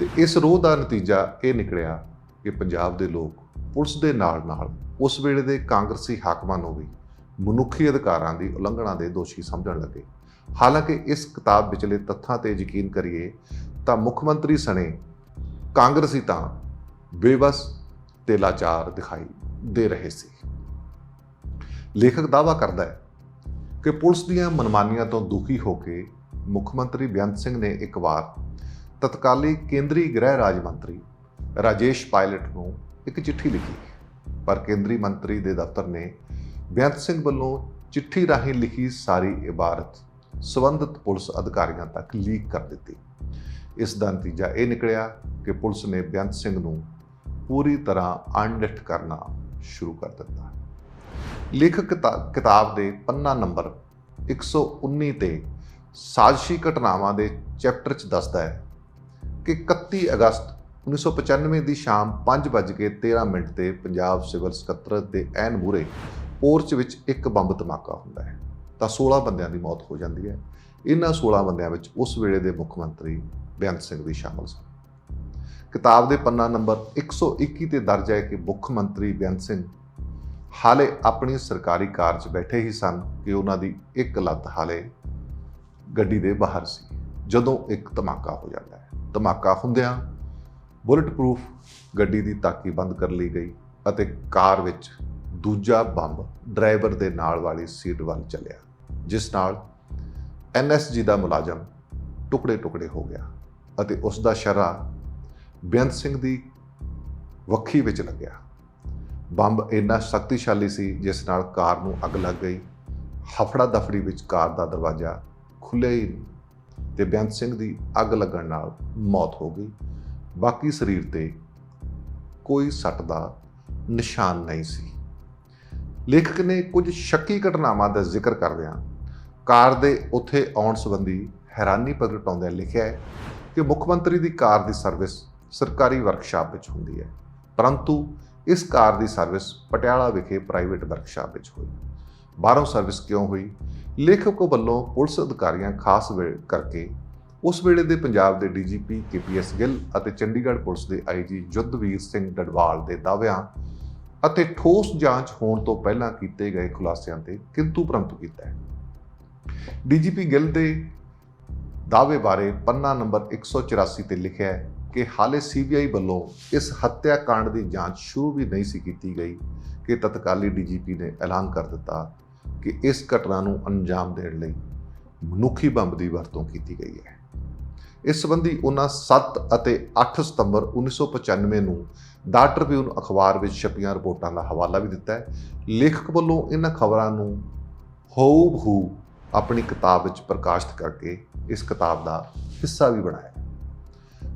ਤੇ ਇਸ ਰੋਹ ਦਾ ਨਤੀਜਾ ਇਹ ਨਿਕਲਿਆ ਕਿ ਪੰਜਾਬ ਦੇ ਲੋਕ ਪੁਲਿਸ ਦੇ ਨਾਲ-ਨਾਲ ਉਸ ਵੇਲੇ ਦੇ ਕਾਂਗਰਸੀ ਹਾਕਮਾਂ ਨੂੰ ਵੀ ਮਨੁੱਖੀ ਅਧਿਕਾਰਾਂ ਦੀ ਉਲੰਘਣਾ ਦੇ ਦੋਸ਼ੀ ਸਮਝਣ ਲੱਗੇ। ਹਾਲਾਂਕਿ ਇਸ ਕਿਤਾਬ ਵਿਚਲੇ ਤੱਥਾਂ ਤੇ ਯਕੀਨ ਕਰੀਏ ਤਾਂ ਮੁੱਖ ਮੰਤਰੀ ਸਣੇ ਕਾਂਗਰਸੀ ਤਾਂ ਬੇਬਸ ਤੇ ਲਾਚਾਰ ਦਿਖਾਈ ਦੇ ਰਹੇ ਸੀ। ਲੇਖਕ ਦਾਅਵਾ ਕਰਦਾ ਹੈ ਕਿ ਪੁਲਿਸ ਦੀਆਂ ਮਨਮਾਨੀਆਂ ਤੋਂ ਦੁਖੀ ਹੋ ਕੇ ਮੁੱਖ ਮੰਤਰੀ ਬੇਅੰਤ ਸਿੰਘ ਨੇ ਇੱਕ ਵਾਰ ਤਤਕਾਲੀ ਕੇਂਦਰੀ ਗ੍ਰਹਿ ਰਾਜ ਮੰਤਰੀ ਰਾਜੇਸ਼ ਪਾਇਲਟ ਨੂੰ ਇੱਕ ਚਿੱਠੀ ਲਿਖੀ। ਪਰ ਕੇਂਦਰੀ ਮੰਤਰੀ ਦੇ ਦਫ਼ਤਰ ਨੇ ਬੇਅੰਤ ਸਿੰਘ ਵੱਲੋਂ ਚਿੱਠੀ ਰਾਹੀਂ ਲਿਖੀ ਸਾਰੀ ਇਬਾਰਤ ਸਬੰਧਤ ਪੁਲਿਸ ਅਧਿਕਾਰੀਆਂ ਤੱਕ ਲੀਕ ਕਰ ਦਿੱਤੀ। ਇਸ ਦਾ ਨਤੀਜਾ ਇਹ ਨਿਕਲਿਆ ਕਿ ਪੁਲਿਸ ਨੇ ਬੇਅੰਤ ਸਿੰਘ ਨੂੰ ਪੂਰੀ ਤਰ੍ਹਾਂ ਅਣਡਿੱਠ ਕਰਨਾ ਸ਼ੁਰੂ ਕਰ ਦਿੱਤਾ। ਲੇਖਕ ਕਿਤਾ- ਕਿਤਾਬ ਦੇ ਪੰਨਾ ਨੰਬਰ 119 ਤੇ ਸਾਜ਼ਿਸ਼ੀ ਘਟਨਾਵਾਂ ਦੇ ਚੈਪਟਰ 'ਚ ਦੱਸਦਾ ਹੈ ਕਿ 31 ਅਗਸਤ 1995 ਦੀ ਸ਼ਾਮ 5:13 ਮਿੰਟ ਤੇ ਪੰਜਾਬ ਸਿਵਲ ਸਕੱਤਰਤ ਦੇ ਐਨ ਮੂਰੇ ਪੋਰਚ ਵਿੱਚ ਇੱਕ ਬੰਬ ਧਮਾਕਾ ਹੁੰਦਾ ਹੈ। ਤਾਂ 16 ਬੰਦਿਆਂ ਦੀ ਮੌਤ ਹੋ ਜਾਂਦੀ ਹੈ। ਇਹਨਾਂ 16 ਬੰਦਿਆਂ ਵਿੱਚ ਉਸ ਵੇਲੇ ਦੇ ਮੁੱਖ ਮੰਤਰੀ ਬੇਅੰਤ ਸਿੰਘ ਵੀ ਸ਼ਾਮਲ ਸਨ। ਕਿਤਾਬ ਦੇ ਪੰਨਾ ਨੰਬਰ 121 ਤੇ ਦਰਜ ਹੈ ਕਿ ਮੁੱਖ ਮੰਤਰੀ ਬੇਅੰਤ ਸਿੰਘ ਹਾਲੇ ਆਪਣੀ ਸਰਕਾਰੀ ਕਾਰ 'ਚ ਬੈਠੇ ਹੀ ਸਨ ਕਿ ਉਹਨਾਂ ਦੀ ਇੱਕ ਲੱਤ ਹਾਲੇ ਗੱਡੀ ਦੇ ਬਾਹਰ ਸੀ, ਜਦੋਂ ਇੱਕ ਧਮਾਕਾ ਹੋ ਜਾਂਦਾ ਹੈ। ਧਮਾਕਾ ਹੁੰਦਿਆਂ ਬੁਲਟ ਪ੍ਰੂਫ ਗੱਡੀ ਦੀ ਤਾਕੀ ਬੰਦ ਕਰ ਲਈ ਗਈ ਅਤੇ ਕਾਰ ਵਿੱਚ ਦੂਜਾ ਬੰਬ ਡਰਾਈਵਰ ਦੇ ਨਾਲ ਵਾਲੀ ਸੀਟ ਵੱਲ ਚੱਲਿਆ, ਜਿਸ ਨਾਲ ਐਨਐਸਜੀ ਦਾ ਮੁਲਾਜ਼ਮ ਟੁਕੜੇ-ਟੁਕੜੇ ਹੋ ਗਿਆ ਅਤੇ ਉਸ ਦਾ ਸ਼ਰਾ ਬੇਅੰਤ ਸਿੰਘ ਦੀ ਵੱਖੀ ਵਿੱਚ ਲੱਗਿਆ। ਬੰਬ ਇੰਨਾ ਸ਼ਕਤੀਸ਼ਾਲੀ ਸੀ, ਜਿਸ ਨਾਲ ਕਾਰ ਨੂੰ ਅੱਗ ਲੱਗ ਗਈ। ਹਫੜਾ ਦਫੜੀ ਵਿੱਚ ਕਾਰ ਦਾ ਦਰਵਾਜ਼ਾ ਖੁੱਲ੍ਹਿਆ ਹੀ ਨਹੀਂ ਤੇ ਬੇਅੰਤ ਸਿੰਘ ਦੀ ਅੱਗ ਲੱਗਣ ਨਾਲ ਮੌਤ ਹੋ ਗਈ। ਬਾਕੀ ਸਰੀਰ ਤੇ ਕੋਈ ਸੱਟ ਦਾ ਨਿਸ਼ਾਨ ਨਹੀਂ ਸੀ। ਲੇਖਕ ਨੇ ਕੁਝ ਸ਼ੱਕੀ ਘਟਨਾਵਾਂ ਦਾ ਜ਼ਿਕਰ ਕਰਦਿਆਂ ਕਾਰ ਦੇ ਉੱਥੇ ਆਉਣ ਸੰਬੰਧੀ ਹੈਰਾਨੀ ਪ੍ਰਗਟਾਉਂਦਿਆਂ ਲਿਖਿਆ ਹੈ ਕਿ ਮੁੱਖ ਮੰਤਰੀ ਦੀ ਕਾਰ ਦੀ ਸਰਵਿਸ ਸਰਕਾਰੀ ਵਰਕਸ਼ਾਪ ਵਿੱਚ ਹੁੰਦੀ ਹੈ, ਪਰੰਤੂ ਇਸ ਕਾਰ ਦੀ ਸਰਵਿਸ ਪਟਿਆਲਾ ਵਿਖੇ ਪ੍ਰਾਈਵੇਟ ਵਰਕਸ਼ਾਪ ਵਿੱਚ ਹੋਈ। ਬਾਹਰੋਂ ਸਰਵਿਸ ਕਿਉਂ ਹੋਈ? ਲੇਖਕ ਵੱਲੋਂ ਪੁਲਿਸ ਅਧਿਕਾਰੀਆਂ ਖਾਸ ਵੇ, ਕਰਕੇ ਉਸ ਵੇਲੇ ਦੇ ਪੰਜਾਬ ਦੇ ਡੀਜੀਪੀ ਕੇਪੀਐਸ ਗਿੱਲ ਅਤੇ ਚੰਡੀਗੜ੍ਹ ਪੁਲਿਸ ਦੇ ਆਈਜੀ ਜੁੱਧਵੀਰ ਸਿੰਘ ਡਡਵਾਲ ਦੇ ਦਾਅਵਿਆਂ ਅਤੇ ਠੋਸ ਜਾਂਚ ਹੋਣ ਤੋਂ ਪਹਿਲਾਂ ਕੀਤੇ ਗਏ ਖੁਲਾਸਿਆਂ ਤੇ ਕਿੰਤੂ ਪ੍ਰੰਤੂ ਕੀਤਾ ਹੈ। ਡੀਜੀਪੀ ਗਿੱਲ ਦੇ ਦਾਅਵੇ ਬਾਰੇ ਪੰਨਾ ਨੰਬਰ 184 ਤੇ ਲਿਖਿਆ ਹੈ ਕਿ ਹਾਲੇ ਸੀਬੀਆਈ ਵੱਲੋਂ ਇਸ ਹੱਤਿਆ ਕਾਂਡ ਦੀ ਜਾਂਚ ਸ਼ੁਰੂ ਵੀ ਨਹੀਂ ਸੀ ਕੀਤੀ ਗਈ ਕਿ ਤਤਕਾਲੀ ਡੀਜੀਪੀ ਨੇ ਐਲਾਨ ਕਰ ਦਿੱਤਾ ਕਿ ਇਸ ਘਟਨਾ ਨੂੰ ਅੰਜਾਮ ਦੇਣ ਲਈ ਮਨੁੱਖੀ ਬੰਬ ਦੀ ਵਰਤੋਂ ਕੀਤੀ ਗਈ ਹੈ। ਇਸ ਸੰਬੰਧੀ ਉਹਨਾਂ 7 ਅਤੇ 8 ਸਤੰਬਰ 1995 ਨੂੰ ਦਾ ਟ੍ਰਿਬਿਊਨ ਅਖਬਾਰ ਵਿੱਚ ਛਪੀਆਂ ਰਿਪੋਰਟਾਂ ਦਾ ਹਵਾਲਾ ਵੀ ਦਿੱਤਾ ਹੈ। ਲੇਖਕ ਵੱਲੋਂ ਇਹਨਾਂ ਖਬਰਾਂ ਨੂੰ ਹੂ ਆਪਣੀ ਕਿਤਾਬ ਵਿੱਚ ਪ੍ਰਕਾਸ਼ਿਤ ਕਰਕੇ ਇਸ ਕਿਤਾਬ ਦਾ ਹਿੱਸਾ ਵੀ ਬਣਾਇਆ।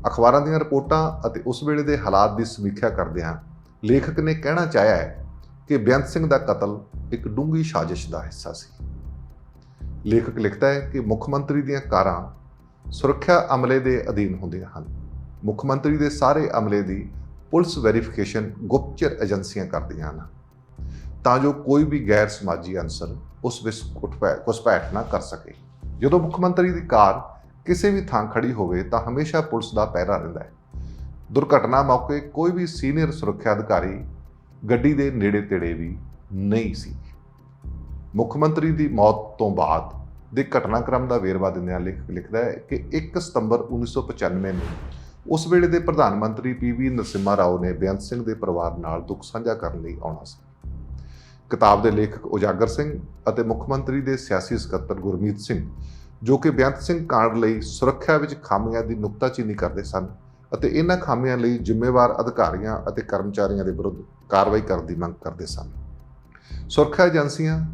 ਅਖਬਾਰਾਂ ਦੀਆਂ ਰਿਪੋਰਟਾਂ ਅਤੇ ਉਸ ਵੇਲੇ ਦੇ ਹਾਲਾਤ ਦੀ ਸਮੀਖਿਆ ਕਰਦਿਆਂ ਲੇਖਕ ਨੇ ਕਹਿਣਾ ਚਾਹਿਆ ਹੈ ਕਿ ਬੇਅੰਤ ਸਿੰਘ ਦਾ ਕਤਲ ਇੱਕ ਡੂੰਘੀ ਸਾਜ਼ਿਸ਼ ਦਾ ਹਿੱਸਾ ਸੀ। ਲੇਖਕ ਲਿਖਦਾ ਹੈ ਕਿ ਮੁੱਖ ਮੰਤਰੀ ਦੀਆਂ ਕਾਰਾਂ ਸੁਰੱਖਿਆ ਅਮਲੇ ਦੇ ਅਧੀਨ ਹੁੰਦੀਆਂ ਹਨ। ਮੁੱਖ ਮੰਤਰੀ ਦੇ ਸਾਰੇ ਅਮਲੇ ਦੀ ਪੁਲਿਸ ਵੈਰੀਫਿਕੇਸ਼ਨ ਗੁਪਤਚਰ ਏਜੰਸੀਆਂ ਕਰਦੀਆਂ ਹਨ। ਤਾਂ ਜੋ ਕੋਈ ਵੀ ਗੈਰ ਸਮਾਜੀ ਅਨਸਰ ਉਸ ਵਿੱਚ ਘੁਟਪੈ ਘੁਸਪੈਠ ਨਾ ਕਰ ਸਕੇ। ਜਦੋਂ ਮੁੱਖ ਮੰਤਰੀ ਦੀ ਕਾਰ ਕਿਸੇ ਵੀ ਥਾਂ ਖੜੀ ਹੋਵੇ ਤਾਂ ਹਮੇਸ਼ਾ ਪੁਲਿਸ ਦਾ ਪਹਿਰਾ ਰਹਿੰਦਾ ਹੈ। ਦੁਰਘਟਨਾ ਮੌਕੇ ਕੋਈ ਵੀ ਸੀਨੀਅਰ ਸੁਰੱਖਿਆ ਅਧਿਕਾਰੀ ਗੱਡੀ ਦੇ ਨੇੜੇ ਤੇੜੇ ਵੀ ਨਹੀਂ ਸੀ। ਮੁੱਖ ਮੰਤਰੀ ਦੀ ਮੌਤ ਤੋਂ ਬਾਅਦ ਦੇ ਘਟਨਾਕ੍ਰਮ ਦਾ ਵੇਰਵਾ ਦਿੰਦਿਆਂ ਲੇਖਕ ਲਿਖਦਾ ਹੈ ਕਿ 1 ਸਤੰਬਰ 1995 ਨੂੰ ਉਸ ਵੇਲੇ ਦੇ ਪ੍ਰਧਾਨ ਮੰਤਰੀ ਪੀਵੀ ਨਰਸਿਮਹਾ ਰਾਓ ਨੇ ਬੇਅੰਤ ਸਿੰਘ ਦੇ ਪਰਿਵਾਰ ਨਾਲ ਦੁੱਖ ਸਾਂਝਾ ਕਰਨ ਲਈ ਆਉਣਾ ਸੀ। ਕਿਤਾਬ ਦੇ ਲੇਖਕ ਉਜਾਗਰ ਸਿੰਘ ਅਤੇ ਮੁੱਖ ਮੰਤਰੀ ਦੇ ਸਿਆਸੀ ਸਕੱਤਰ ਗੁਰਮੀਤ ਸਿੰਘ ਜੋ ਕਿ ਬੇਅੰਤ ਸਿੰਘ ਕਾਂਡ ਲਈ ਸੁਰੱਖਿਆ ਵਿੱਚ ਖਾਮੀਆਂ ਦੀ ਨੁਕਤਾਚੀਨੀ ਕਰਦੇ ਸਨ ਅਤੇ ਇਹਨਾਂ ਖਾਮੀਆਂ ਲਈ ਜ਼ਿੰਮੇਵਾਰ ਅਧਿਕਾਰੀਆਂ ਅਤੇ ਕਰਮਚਾਰੀਆਂ ਦੇ ਵਿਰੁੱਧ ਕਾਰਵਾਈ ਕਰਨ ਦੀ ਮੰਗ ਕਰਦੇ ਸਨ। ਸੁਰੱਖਿਆ ਏਜੰਸੀਆਂ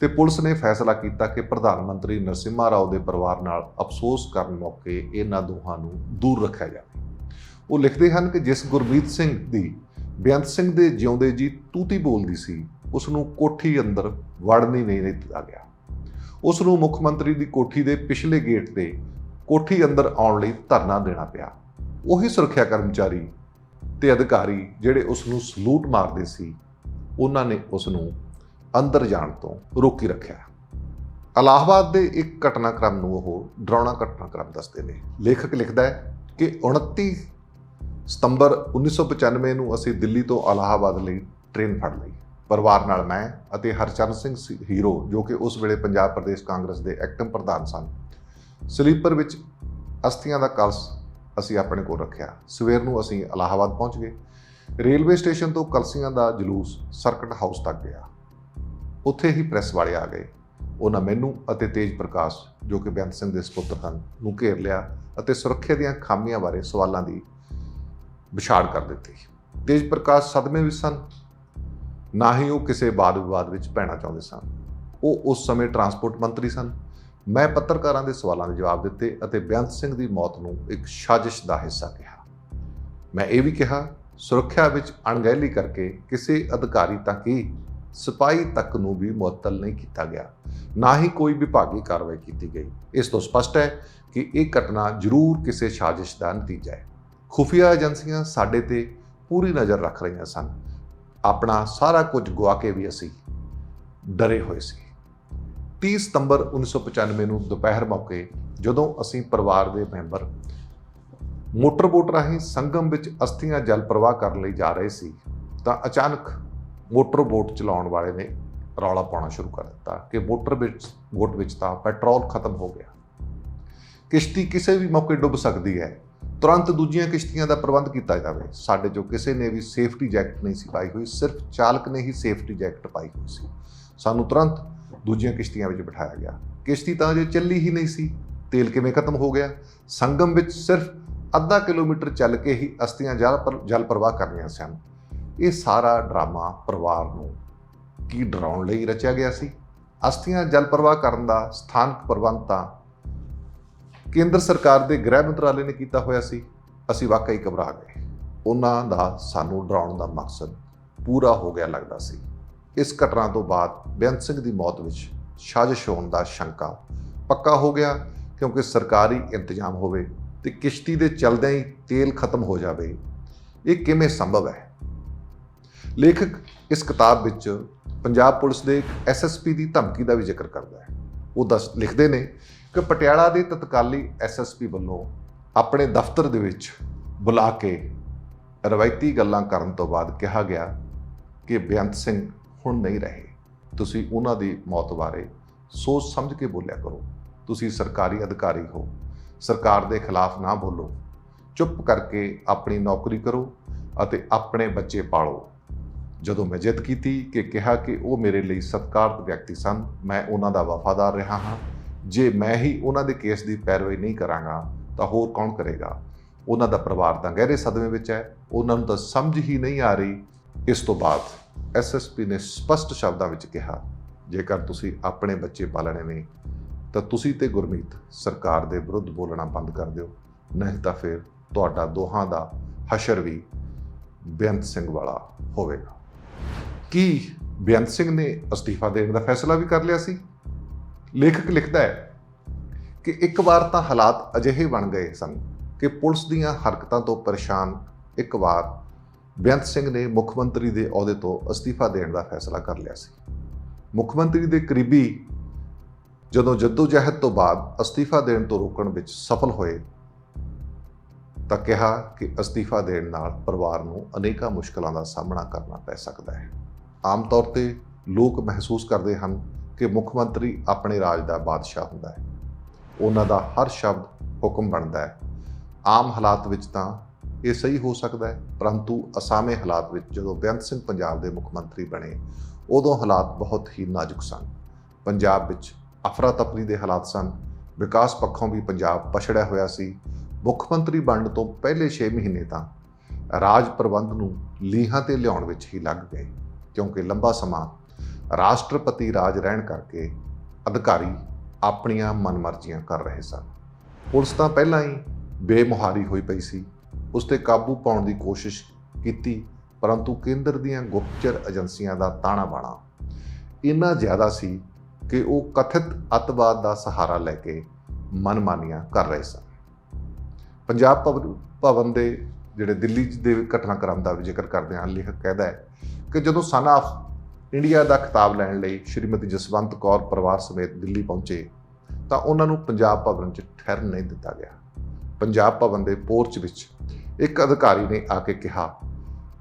ਤੇ ਪੁਲਿਸ ਨੇ ਫੈਸਲਾ ਕੀਤਾ ਕਿ ਪ੍ਰਧਾਨ ਮੰਤਰੀ ਨਰਸਿਮਹਾ ਰਾਓ ਦੇ ਪਰਿਵਾਰ ਨਾਲ ਅਫਸੋਸ ਕਰਨ ਮੌਕੇ ਇਹਨਾਂ ਦੋਹਾਂ ਨੂੰ ਦੂਰ ਰੱਖਿਆ ਜਾਵੇ। ਉਹ ਲਿਖਦੇ ਹਨ ਕਿ ਜਿਸ ਗੁਰਮੀਤ ਸਿੰਘ ਦੀ ਬੇਅੰਤ ਸਿੰਘ ਦੇ ਜਿਉਂਦੇ ਜੀ ਤੂਤੀ ਬੋਲਦੀ ਸੀ, ਉਸ ਨੂੰ ਕੋਠੀ ਅੰਦਰ ਵੜਨੀ ਨਹੀਂ ਦਿੱਤਾ ਗਿਆ। ਉਸ ਨੂੰ ਮੁੱਖ ਮੰਤਰੀ ਦੀ ਕੋਠੀ ਦੇ ਪਿਛਲੇ ਗੇਟ ਤੇ ਕੋਠੀ ਅੰਦਰ ਆਉਣ ਲਈ ਧਰਨਾ ਦੇਣਾ ਪਿਆ। ਉਹੀ ਸੁਰੱਖਿਆ ਕਰਮਚਾਰੀ ਤੇ ਅਧਿਕਾਰੀ ਜਿਹੜੇ ਉਸ ਨੂੰ ਸਲੂਟ ਮਾਰਦੇ ਸੀ, ਉਹਨਾਂ ਨੇ ਉਸ ਨੂੰ ਅੰਦਰ ਜਾਣ ਤੋਂ ਰੋਕੀ ਰੱਖਿਆ। ਅਲਾਹਾਬਾਦ ਦੇ ਇੱਕ ਘਟਨਾਕ੍ਰਮ ਨੂੰ ਉਹ ਡਰਾਉਣਾ ਘਟਨਾਕ੍ਰਮ ਦੱਸਦੇ ਨੇ। ਲੇਖਕ ਲਿਖਦਾ ਹੈ ਕਿ 29 ਸਤੰਬਰ 1995 ਨੂੰ ਅਸੀਂ ਦਿੱਲੀ ਤੋਂ ਇਲਾਹਾਬਾਦ ਲਈ ਟ੍ਰੇਨ ਫੜ ਲਈ। ਪਰਿਵਾਰ ਨਾਲ ਮੈਂ ਅਤੇ ਹਰਚਰਨ ਸਿੰਘ ਸੀ- ਹੀਰੋ, ਜੋ ਕਿ ਉਸ ਵੇਲੇ ਪੰਜਾਬ ਪ੍ਰਦੇਸ਼ ਕਾਂਗਰਸ ਦੇ ਐਕਟਿਵ ਪ੍ਰਧਾਨ ਸਨ। ਸਲੀਪਰ ਵਿੱਚ ਅਸਥੀਆਂ ਦਾ ਕਲਸ ਅਸੀਂ ਆਪਣੇ ਕੋਲ ਰੱਖਿਆ। ਸਵੇਰ ਨੂੰ ਅਸੀਂ ਇਲਾਹਾਬਾਦ ਪਹੁੰਚ ਗਏ। ਰੇਲਵੇ ਸਟੇਸ਼ਨ ਤੋਂ ਕਲਸੀਆਂ ਦਾ ਜਲੂਸ ਸਰਕਟ ਹਾਊਸ ਤੱਕ ਗਿਆ। ਉੱਥੇ ਹੀ ਪ੍ਰੈਸ ਵਾਲੇ ਆ ਗਏ। ਉਹਨਾਂ ਮੈਨੂੰ ਅਤੇ ਤੇਜ ਪ੍ਰਕਾਸ਼, ਜੋ ਕਿ ਬੇਅੰਤ ਸਿੰਘ ਦੇ ਸੁਪੁੱਤਰ ਹਨ ਨੂੰ ਘੇਰ ਲਿਆ ਅਤੇ ਸੁਰੱਖਿਆ ਦੀਆਂ ਖਾਮੀਆਂ ਬਾਰੇ ਸਵਾਲਾਂ ਦੀ ਵਿਛਾੜ ਕਰ ਦਿੱਤੀ। ਤੇਜ ਪ੍ਰਕਾਸ਼ ਸਦਮੇ ਵਿੱਚ ਸਨ। ਨਾ ਹੀ ਉਹ ਕਿਸੇ ਵਾਦ ਵਿਵਾਦ ਵਿੱਚ ਪੈਣਾ ਚਾਹੁੰਦੇ ਸਨ। ਉਹ ਉਸ ਸਮੇਂ ਟਰਾਂਸਪੋਰਟ ਮੰਤਰੀ ਸਨ। ਮੈਂ ਪੱਤਰਕਾਰਾਂ ਦੇ ਸਵਾਲਾਂ ਦੇ ਜਵਾਬ ਦਿੱਤੇ ਅਤੇ ਬੇਅੰਤ ਸਿੰਘ ਦੀ ਮੌਤ ਨੂੰ ਇੱਕ ਸਾਜ਼ਿਸ਼ ਦਾ ਹਿੱਸਾ ਕਿਹਾ। ਮੈਂ ਇਹ ਵੀ ਕਿਹਾ, ਸੁਰੱਖਿਆ ਵਿੱਚ ਅਣਗਹਿਲੀ ਕਰਕੇ ਕਿਸੇ ਅਧਿਕਾਰੀ ਤੱਕ ਹੀ ਸਿਪਾਹੀ ਤੱਕ ਨੂੰ ਵੀ ਮੁਅੱਤਲ ਨਹੀਂ ਕੀਤਾ ਗਿਆ। ਨਾ ਹੀ ਕੋਈ ਵਿਭਾਗੀ ਕਾਰਵਾਈ ਕੀਤੀ ਗਈ। ਇਸ ਤੋਂ ਸਪਸ਼ਟ ਹੈ ਕਿ ਇਹ ਘਟਨਾ ਜ਼ਰੂਰ ਕਿਸੇ ਸਾਜ਼ਿਸ਼ ਦਾ ਨਤੀਜਾ ਹੈ। ਖੁਫੀਆ ਏਜੰਸੀਆਂ ਸਾਡੇ ਤੇ ਪੂਰੀ ਨਜ਼ਰ ਰੱਖ ਰਹੀਆਂ ਸਨ। ਆਪਣਾ ਸਾਰਾ ਕੁਝ ਗਵਾ ਕੇ ਵੀ ਅਸੀਂ ਡਰੇ ਹੋਏ ਸੀ। 30 ਸਤੰਬਰ 1995 ਨੂੰ ਦੁਪਹਿਰ ਮੌਕੇ ਜਦੋਂ ਅਸੀਂ ਪਰਿਵਾਰ ਦੇ ਮੈਂਬਰ ਮੋਟਰ ਬੋਟ ਰਾਹੀਂ ਸੰਗਮ ਵਿੱਚ ਅਸਥੀਆਂ ਜਲ ਪ੍ਰਵਾਹ ਕਰਨ ਲਈ ਜਾ ਰਹੇ ਸੀ, ਤਾਂ ਅਚਾਨਕ ਮੋਟਰ ਬੋਟ ਚਲਾਉਣ ਵਾਲੇ ਨੇ ਰੌਲਾ ਪਾਉਣਾ ਸ਼ੁਰੂ ਕਰ ਦਿੱਤਾ ਕਿ ਮੋਟਰ ਵਿੱਚ, ਬੋਟ ਵਿੱਚ ਤਾਂ ਪੈਟਰੋਲ ਖਤਮ ਹੋ ਗਿਆ। ਕਿਸ਼ਤੀ ਕਿਸੇ ਵੀ ਮੌਕੇ ਡੁੱਬ ਸਕਦੀ ਹੈ। ਤੁਰੰਤ ਦੂਜੀਆਂ ਕਿਸ਼ਤੀਆਂ ਦਾ ਪ੍ਰਬੰਧ ਕੀਤਾ ਜਾਵੇ। ਸਾਡੇ ਜੋ ਕਿਸੇ ਨੇ ਵੀ ਸੇਫਟੀ ਜੈਕਟ ਨਹੀਂ ਸੀ ਪਾਈ ਹੋਈ, ਸਿਰਫ ਚਾਲਕ ਨੇ ਹੀ ਸੇਫਟੀ ਜੈਕਟ ਪਾਈ ਹੋਈ ਸੀ। ਸਾਨੂੰ ਤੁਰੰਤ ਦੂਜੀਆਂ ਕਿਸ਼ਤੀਆਂ ਵਿੱਚ ਬਿਠਾਇਆ ਗਿਆ। ਕਿਸ਼ਤੀ ਤਾਂ ਅਜੇ ਚੱਲੀ ਹੀ ਨਹੀਂ ਸੀ। ਤੇਲ ਕਿਵੇਂ ਖਤਮ ਹੋ ਗਿਆ? ਸੰਗਮ ਵਿੱਚ ਸਿਰਫ ਅੱਧਾ ਕਿਲੋਮੀਟਰ ਚੱਲ ਕੇ ਹੀ ਅਸਤੀਆਂ ਜਲ ਪਰ- ਜਲ ਪ੍ਰਵਾਹ ਕਰਨੀਆਂ ਸਨ। ਇਹ ਸਾਰਾ ਡਰਾਮਾ ਪਰਿਵਾਰ ਨੂੰ ਕੀ ਡਰਾਉਣ ਲਈ ਰਚਿਆ ਗਿਆ ਸੀ? ਅਸਤੀਆਂ ਜਲ ਪ੍ਰਵਾਹ ਕਰਨ ਦਾ ਸਥਾਨਕ ਪ੍ਰਬੰਧ ਤਾਂ ਕੇਂਦਰ ਸਰਕਾਰ ਦੇ ਗ੍ਰਹਿ ਮੰਤਰਾਲੇ ਨੇ ਕੀਤਾ ਹੋਇਆ ਸੀ, ਅਸੀਂ ਵਾਕਈ ਘਬਰਾ ਗਏ। ਉਹਨਾਂ ਦਾ ਸਾਨੂੰ ਡਰਾਉਣ ਦਾ ਮਕਸਦ ਪੂਰਾ ਹੋ ਗਿਆ ਲੱਗਦਾ ਸੀ। ਇਸ ਘਟਨਾ ਤੋਂ ਬਾਅਦ ਬੇਅੰਤ ਸਿੰਘ ਦੀ ਮੌਤ ਵਿੱਚ ਸਾਜ਼ਿਸ਼ ਹੋਣ ਦਾ ਸ਼ੰਕਾ ਪੱਕਾ ਹੋ ਗਿਆ, ਕਿਉਂਕਿ ਸਰਕਾਰੀ ਇੰਤਜ਼ਾਮ ਹੋਵੇ ਤੇ ਕਿਸ਼ਤੀ ਦੇ ਚਲਦਿਆਂ ਹੀ ਤੇਲ ਖਤਮ ਹੋ ਜਾਵੇ, ਇਹ ਕਿਵੇਂ ਸੰਭਵ ਹੈ? ਲੇਖਕ ਇਸ ਕਿਤਾਬ ਵਿੱਚ ਪੰਜਾਬ ਪੁਲਿਸ ਦੇ ਇੱਕ ਐਸਐਸਪੀ ਦੀ ਧਮਕੀ ਦਾ ਵੀ ਜ਼ਿਕਰ ਕਰਦਾ ਹੈ। ਉਹ ਦੱਸ, ਲਿਖਦੇ ਨੇ ਕਿ ਪਟਿਆਲਾ ਦੇ ਤਤਕਾਲੀ ਐਸਐਸਪੀ ਵੱਲੋਂ ਆਪਣੇ ਦਫ਼ਤਰ ਦੇ ਵਿੱਚ ਬੁਲਾ ਕੇ ਰਵਾਇਤੀ ਗੱਲਾਂ ਕਰਨ ਤੋਂ ਬਾਅਦ ਕਿਹਾ ਗਿਆ ਕਿ ਬੇਅੰਤ ਸਿੰਘ ਹੁਣ ਨਹੀਂ ਰਹੇ। ਤੁਸੀਂ ਉਹਨਾਂ ਦੀ ਮੌਤ ਬਾਰੇ ਸੋਚ ਸਮਝ ਕੇ ਬੋਲਿਆ ਕਰੋ। ਤੁਸੀਂ ਸਰਕਾਰੀ ਅਧਿਕਾਰੀ ਹੋ। ਸਰਕਾਰ ਦੇ ਖਿਲਾਫ ਨਾ ਬੋਲੋ। ਚੁੱਪ ਕਰਕੇ ਆਪਣੀ ਨੌਕਰੀ ਕਰੋ ਅਤੇ ਆਪਣੇ ਬੱਚੇ ਪਾਲੋ। ਜਦੋਂ ਮੈਂ ਜਿੱਦ ਕੀਤੀ ਕਿ ਕਿਹਾ ਕਿ ਉਹ ਮੇਰੇ ਲਈ ਸਤਿਕਾਰਤ ਵਿਅਕਤੀ ਸਨ, ਮੈਂ ਉਹਨਾਂ ਦਾ ਵਫਾਦਾਰ ਰਿਹਾ ਹਾਂ। ਜੇ ਮੈਂ ਹੀ ਉਹਨਾਂ ਦੇ ਕੇਸ ਦੀ ਪੈਰਵਾਈ ਨਹੀਂ ਕਰਾਂਗਾ, ਤਾਂ ਹੋਰ ਕੌਣ ਕਰੇਗਾ? ਉਹਨਾਂ ਦਾ ਪਰਿਵਾਰ ਤਾਂ ਗਹਿਰੇ ਸਦਮੇ ਵਿੱਚ ਹੈ। ਉਹਨਾਂ ਨੂੰ ਤਾਂ ਸਮਝ ਹੀ ਨਹੀਂ ਆ ਰਹੀ। ਇਸ ਤੋਂ ਬਾਅਦ ਐਸਐਸਪੀ ਨੇ ਸਪਸ਼ਟ ਸ਼ਬਦਾਂ ਵਿੱਚ ਕਿਹਾ, ਜੇਕਰ ਤੁਸੀਂ ਆਪਣੇ ਬੱਚੇ ਪਾਲਣੇ ਨੇ ਤਾਂ ਤੁਸੀਂ ਤੇ ਗੁਰਮੀਤ ਸਰਕਾਰ ਦੇ ਵਿਰੁੱਧ ਬੋਲਣਾ ਬੰਦ ਕਰ ਦਿਓ। ਨਹੀਂ ਤਾਂ ਫਿਰ ਤੁਹਾਡਾ ਦੋਹਾਂ ਦਾ ਹਸ਼ਰ ਵੀ ਬੇਅੰਤ ਸਿੰਘ ਵਾਲਾ ਹੋਵੇਗਾ। ਕੀ ਬੇਅੰਤ ਸਿੰਘ ਨੇ ਅਸਤੀਫਾ ਦੇਣ ਦਾ ਫੈਸਲਾ ਵੀ ਕਰ ਲਿਆ ਸੀ? ਲੇਖਕ ਲਿਖਦਾ ਹੈ ਕਿ ਇੱਕ ਵਾਰ ਤਾਂ ਹਾਲਾਤ ਅਜਿਹੇ ਬਣ ਗਏ ਸਨ ਕਿ ਪੁਲਿਸ ਦੀਆਂ ਹਰਕਤਾਂ ਤੋਂ ਪਰੇਸ਼ਾਨ ਇੱਕ ਵਾਰ ਬੇਅੰਤ ਸਿੰਘ ਨੇ ਮੁੱਖ ਮੰਤਰੀ ਦੇ ਅਹੁਦੇ ਤੋਂ ਅਸਤੀਫਾ ਦੇਣ ਦਾ ਫੈਸਲਾ ਕਰ ਲਿਆ ਸੀ। ਮੁੱਖ ਮੰਤਰੀ ਦੇ ਕਰੀਬੀ ਜਦੋਂ ਜੱਦੋਜਹਿਦ ਤੋਂ ਬਾਅਦ ਅਸਤੀਫਾ ਦੇਣ ਤੋਂ ਰੋਕਣ ਵਿੱਚ ਸਫਲ ਹੋਏ ਤਾਂ ਕਿਹਾ ਕਿ ਅਸਤੀਫਾ ਦੇਣ ਨਾਲ ਪਰਿਵਾਰ ਨੂੰ ਅਨੇਕਾਂ ਮੁਸ਼ਕਲਾਂ ਦਾ ਸਾਹਮਣਾ ਕਰਨਾ ਪੈ ਸਕਦਾ ਹੈ। ਆਮ ਤੌਰ ਤੇ ਲੋਕ ਮਹਿਸੂਸ ਕਰਦੇ ਹਨ ਕਿ ਮੁੱਖ ਮੰਤਰੀ ਆਪਣੇ ਰਾਜ ਦਾ ਬਾਦਸ਼ਾਹ ਹੁੰਦਾ ਹੈ। ਉਹਨਾਂ ਦਾ ਹਰ ਸ਼ਬਦ ਹੁਕਮ ਬਣਦਾ ਹੈ। ਆਮ ਹਾਲਾਤ ਵਿੱਚ ਤਾਂ ਇਹ ਸਹੀ ਹੋ ਸਕਦਾ ਹੈ, ਪਰੰਤੂ ਅਸਾਮੇ ਹਾਲਾਤ ਵਿੱਚ ਜਦੋਂ ਬੇਅੰਤ ਸਿੰਘ ਪੰਜਾਬ ਦੇ ਮੁੱਖ ਮੰਤਰੀ ਬਣੇ, ਉਦੋਂ ਹਾਲਾਤ ਬਹੁਤ ਹੀ ਨਾਜ਼ੁਕ ਸਨ। ਪੰਜਾਬ ਵਿੱਚ ਅਫਰਾ ਤਫਰੀ ਦੇ ਹਾਲਾਤ ਸਨ। ਵਿਕਾਸ ਪੱਖੋਂ ਵੀ ਪੰਜਾਬ ਪਛੜਿਆ ਹੋਇਆ ਸੀ। ਮੁੱਖ ਮੰਤਰੀ ਬਣਨ ਤੋਂ ਪਹਿਲੇ 6 ਮਹੀਨੇ ਤਾਂ ਰਾਜ ਪ੍ਰਬੰਧ ਨੂੰ ਲੀਹਾਂ ਤੇ ਲਿਆਉਣ ਵਿੱਚ ਹੀ ਲੱਗ ਗਏ, ਕਿਉਂਕਿ ਲੰਬਾ ਸਮਾਂ ਰਾਸ਼ਟਰਪਤੀ ਰਾਜ ਰਹਿਣ ਕਰਕੇ ਅਧਿਕਾਰੀ ਆਪਣੀਆਂ ਮਨਮਰਜ਼ੀਆਂ ਕਰ ਰਹੇ ਸਨ। ਪੁਲਿਸ ਤਾਂ ਪਹਿਲਾਂ ਹੀ ਬੇਮੁਹਾਰੀ ਹੋਈ ਪਈ ਸੀ। ਉਸ ਤੇ ਕਾਬੂ ਪਾਉਣ ਦੀ ਕੋਸ਼ਿਸ਼ ਕੀਤੀ, ਪਰੰਤੂ ਕੇਂਦਰ ਦੀਆਂ ਗੁਪਤਚਰ ਏਜੰਸੀਆਂ ਦਾ ਤਾਣਾ ਬਾਣਾ। ਇੰਨਾ ਜ਼ਿਆਦਾ ਸੀ ਕਿ ਉਹ ਕਥਿਤ ਅੱਤਵਾਦ ਦਾ ਸਹਾਰਾ ਲੈ ਕੇ ਮਨਮਾਨੀਆਂ ਕਰ ਰਹੇ ਸਨ। ਪੰਜਾਬ ਭਵਨ- ਭਵਨ ਦੇ ਜਿਹੜੇ ਦਿੱਲੀ ਦੇ ਘਟਨਾਕ੍ਰਮ ਦਾ ਵੀ ਜ਼ਿਕਰ ਕਰਦੇ ਹਨ ਲੇਖਕ ਕਹਿੰਦਾ ਹੈ ਕਿ ਜਦੋਂ ਸਨ ਆਫ ਇੰਡੀਆ ਦਾ ਖਿਤਾਬ ਲੈਣ ਲਈ ਸ਼੍ਰੀਮਤੀ ਜਸਵੰਤ ਕੌਰ ਪਰਿਵਾਰ ਸਮੇਤ ਦਿੱਲੀ ਪਹੁੰਚੇ, ਤਾਂ ਉਹਨਾਂ ਨੂੰ ਪੰਜਾਬ ਭਵਨ 'ਚ ਠਹਿਰਨ ਨਹੀਂ ਦਿੱਤਾ ਗਿਆ। ਪੰਜਾਬ ਭਵਨ ਦੇ ਪੋਰਚ ਵਿੱਚ ਇੱਕ ਅਧਿਕਾਰੀ ਨੇ ਆ ਕੇ ਕਿਹਾ,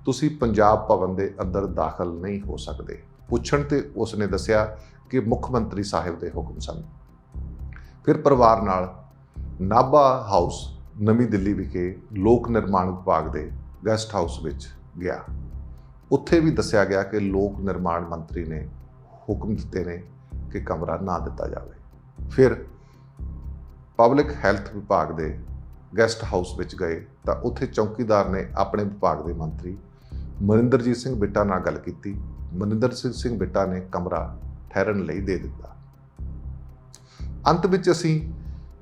ਤੁਸੀਂ ਪੰਜਾਬ ਭਵਨ ਦੇ ਅੰਦਰ ਦਾਖਲ ਨਹੀਂ ਹੋ ਸਕਦੇ। ਪੁੱਛਣ ਤੇ ਉਸਨੇ ਦੱਸਿਆ ਕਿ ਮੁੱਖ ਮੰਤਰੀ ਸਾਹਿਬ ਦੇ ਹੁਕਮ ਸਨ। ਫਿਰ ਪਰਿਵਾਰ ਨਾਲ ਨਾਭਾ ਹਾਊਸ, ਨਵੀਂ ਦਿੱਲੀ ਵਿਖੇ ਲੋਕ ਨਿਰਮਾਣ ਵਿਭਾਗ ਦੇ ਗੈਸਟ ਹਾਊਸ ਵਿੱਚ ਗਿਆ। ਉੱਥੇ ਵੀ ਦੱਸਿਆ ਗਿਆ ਕਿ ਲੋਕ ਨਿਰਮਾਣ ਮੰਤਰੀ ਨੇ ਹੁਕਮ ਦਿੱਤੇ ਨੇ ਕਿ ਕਮਰਾ ਨਾ ਦਿੱਤਾ ਜਾਵੇ। ਫਿਰ ਪਬਲਿਕ ਹੈਲਥ ਵਿਭਾਗ ਦੇ ਗੈਸਟ ਹਾਊਸ ਵਿੱਚ ਗਏ ਤਾਂ ਉੱਥੇ ਚੌਕੀਦਾਰ ਨੇ ਆਪਣੇ ਵਿਭਾਗ ਦੇ ਮੰਤਰੀ ਮਨਿੰਦਰਜੀਤ ਸਿੰਘ ਬਿੱਟਾ ਨਾਲ ਗੱਲ ਕੀਤੀ। ਮਨਿੰਦਰ ਸਿੰਘ ਬਿੱਟਾ ਨੇ ਕਮਰਾ ਠਹਿਰਨ ਲਈ ਦੇ ਦਿੱਤਾ। ਅੰਤ ਵਿੱਚ ਅਸੀਂ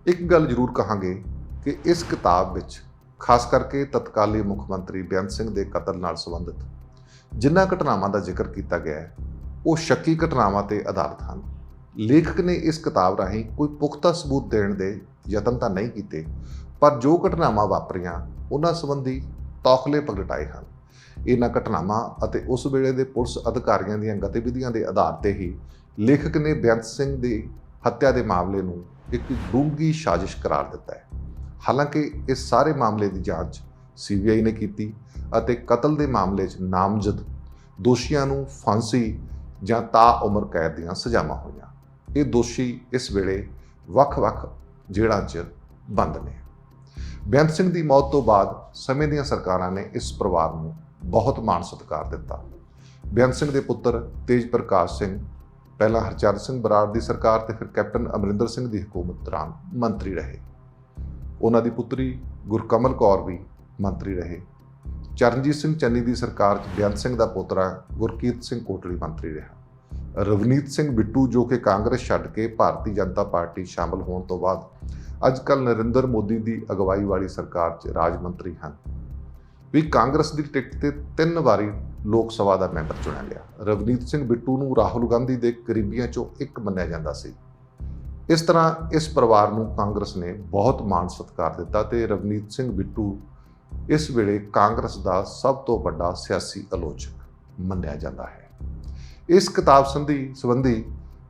ਇੱਕ ਗੱਲ ਜ਼ਰੂਰ ਕਹਾਂਗੇ ਕਿ ਇਸ ਕਿਤਾਬ ਵਿੱਚ ਖਾਸ ਕਰਕੇ ਤਤਕਾਲੀ ਮੁੱਖ ਮੰਤਰੀ ਬੇਅੰਤ ਸਿੰਘ ਦੇ ਕਤਲ ਨਾਲ ਸੰਬੰਧਿਤ ਜਿਨ੍ਹਾਂ ਘਟਨਾਵਾਂ ਦਾ ਜ਼ਿਕਰ ਕੀਤਾ ਗਿਆ ਹੈ, ਉਹ ਸ਼ੱਕੀ ਘਟਨਾਵਾਂ ਤੇ ਆਧਾਰਿਤ ਹਨ। ਲੇਖਕ ਨੇ ਇਸ ਕਿਤਾਬ ਰਾਹੀਂ ਕੋਈ ਪੁਖਤਾ ਸਬੂਤ ਦੇਣ ਦੇ ਯਤਨ ਤਾਂ ਨਹੀਂ ਕੀਤੇ, ਪਰ ਜੋ ਘਟਨਾਵਾਂ ਵਾਪਰੀਆਂ, ਉਹਨਾਂ ਸੰਬੰਧੀ ਤੌਖਲੇ ਪ੍ਰਗਟਾਏ ਹਨ। ਇਹਨਾਂ ਘਟਨਾਵਾਂ ਅਤੇ ਉਸ ਵੇਲੇ ਦੇ ਪੁਲਿਸ ਅਧਿਕਾਰੀਆਂ ਦੀਆਂ ਗਤੀਵਿਧੀਆਂ ਦੇ ਆਧਾਰ ਤੇ ਹੀ ਲੇਖਕ ਨੇ ਬੇਅੰਤ ਸਿੰਘ ਦੀ ਹੱਤਿਆ ਦੇ ਮਾਮਲੇ ਨੂੰ ਇੱਕ ਡੂੰਘੀ ਸਾਜ਼ਿਸ਼ ਕਰਾਰ ਦਿੱਤਾ ਹੈ। ਹਾਲਾਂਕਿ, ਇਸ ਸਾਰੇ ਮਾਮਲੇ ਦੀ ਜਾਂਚ ਸੀਬੀਆਈ ਨੇ ਕੀਤੀ ਅਤੇ ਕਤਲ ਦੇ ਮਾਮਲੇ 'ਚ ਨਾਮਜ਼ਦ ਦੋਸ਼ੀਆਂ ਨੂੰ ਫਾਂਸੀ ਜਾਂ ਤਾ ਉਮਰ ਕੈਦ ਦੀਆਂ ਸਜ਼ਾਵਾਂ ਹੋਈਆਂ। ਇਹ ਦੋਸ਼ੀ ਇਸ ਵੇਲੇ ਵੱਖ-ਵੱਖ ਜੇਲ੍ਹਾਂ 'ਚ ਬੰਦ ਨੇ। ਬੇਅੰਤ ਸਿੰਘ ਦੀ ਮੌਤ ਤੋਂ ਬਾਅਦ ਸਮੇਂ ਦੀਆਂ ਸਰਕਾਰਾਂ ਨੇ ਇਸ ਪਰਿਵਾਰ ਨੂੰ ਬਹੁਤ ਮਾਣ ਸਤਿਕਾਰ ਦਿੱਤਾ। ਬੇਅੰਤ ਸਿੰਘ ਦੇ ਪੁੱਤਰ ਤੇਜ ਪ੍ਰਕਾਸ਼ ਸਿੰਘ, ਪਹਿਲਾਂ ਹਰਚਰਨ ਸਿੰਘ ਬਰਾੜ ਦੀ ਸਰਕਾਰ ਤੇ ਫਿਰ ਕੈਪਟਨ ਅਮਰਿੰਦਰ ਸਿੰਘ ਦੀ ਹਕੂਮਤ ਦੌਰਾਨ ਮੰਤਰੀ ਰਹੇ। ਉਹਨਾਂ ਦੀ ਪੁੱਤਰੀ ਗੁਰਕਮਲ ਕੌਰ ਵੀ ਮੰਤਰੀ ਰਹੇ। ਚਰਨਜੀਤ ਸਿੰਘ ਚੰਨੀ ਦੀ ਸਰਕਾਰ 'ਚ ਬੇਅੰਤ ਸਿੰਘ ਦਾ ਪੋਤਰਾ ਗੁਰਕੀਰਤ ਸਿੰਘ ਕੋਟਲੀ ਮੰਤਰੀ ਰਿਹਾ। ਰਵਨੀਤ ਸਿੰਘ ਬਿੱਟੂ ਜੋ ਕਿ ਕਾਂਗਰਸ ਛੱਡ ਕੇ ਭਾਰਤੀ ਜਨਤਾ ਪਾਰਟੀ ਸ਼ਾਮਲ ਹੋਣ ਤੋਂ ਬਾਅਦ ਅੱਜ ਕੱਲ ਨਰਿੰਦਰ ਮੋਦੀ ਦੀ ਅਗਵਾਈ ਵਾਲੀ ਸਰਕਾਰ 'ਚ ਰਾਜ ਮੰਤਰੀ ਹਨ। ਵੀ ਕਾਂਗਰਸ ਦੀ ਟਿਕਟ ਤੇ ਤਿੰਨ ਵਾਰੀ ਲੋਕ ਸਭਾ ਦਾ ਮੈਂਬਰ ਚੁਣਿਆ ਗਿਆ। ਰਵਨੀਤ ਸਿੰਘ ਬਿੱਟੂ ਨੂੰ ਰਾਹੁਲ ਗਾਂਧੀ ਦੇ ਕਰੀਬੀਆਂ 'ਚੋਂ ਇੱਕ ਮੰਨਿਆ ਜਾਂਦਾ ਸੀ। ਇਸ ਤਰ੍ਹਾਂ ਇਸ ਪਰਿਵਾਰ ਨੂੰ ਕਾਂਗਰਸ ਨੇ ਬਹੁਤ ਮਾਣ ਸਤਿਕਾਰ ਦਿੱਤਾ ਤੇ ਰਵਨੀਤ ਸਿੰਘ ਬਿੱਟੂ ਇਸ ਵੇਲੇ ਕਾਂਗਰਸ ਦਾ ਸਭ ਤੋਂ ਵੱਡਾ ਸਿਆਸੀ ਆਲੋਚਕ ਮੰਨਿਆ ਜਾਂਦਾ ਹੈ। ਇਸ ਕਿਤਾਬ ਸੰਧੀ ਸੰਬੰਧੀ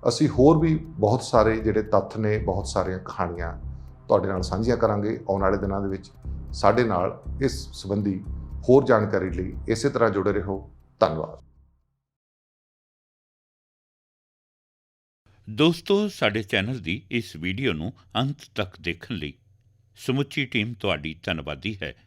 ਅਸੀਂ ਹੋਰ ਵੀ ਬਹੁਤ ਸਾਰੇ ਜਿਹੜੇ ਤੱਥ ਨੇ, ਬਹੁਤ ਸਾਰੀਆਂ ਕਹਾਣੀਆਂ ਤੁਹਾਡੇ ਨਾਲ ਸਾਂਝੀਆਂ ਕਰਾਂਗੇ। ਆਉਣ ਵਾਲੇ ਦਿਨਾਂ ਦੇ ਵਿੱਚ ਸਾਡੇ ਨਾਲ ਇਸ ਸੰਬੰਧੀ ਹੋਰ ਜਾਣਕਾਰੀ ਲਈ ਇਸੇ ਤਰ੍ਹਾਂ ਜੁੜੇ ਰਹੋ। ਧੰਨਵਾਦ। ਦੋਸਤੋ, ਸਾਡੇ ਚੈਨਲ ਦੀ ਇਸ ਵੀਡੀਓ ਨੂੰ ਅੰਤ ਤੱਕ ਦੇਖਣ ਲਈ ਸਮੁੱਚੀ ਟੀਮ ਤੁਹਾਡੀ ਧੰਨਵਾਦੀ ਹੈ।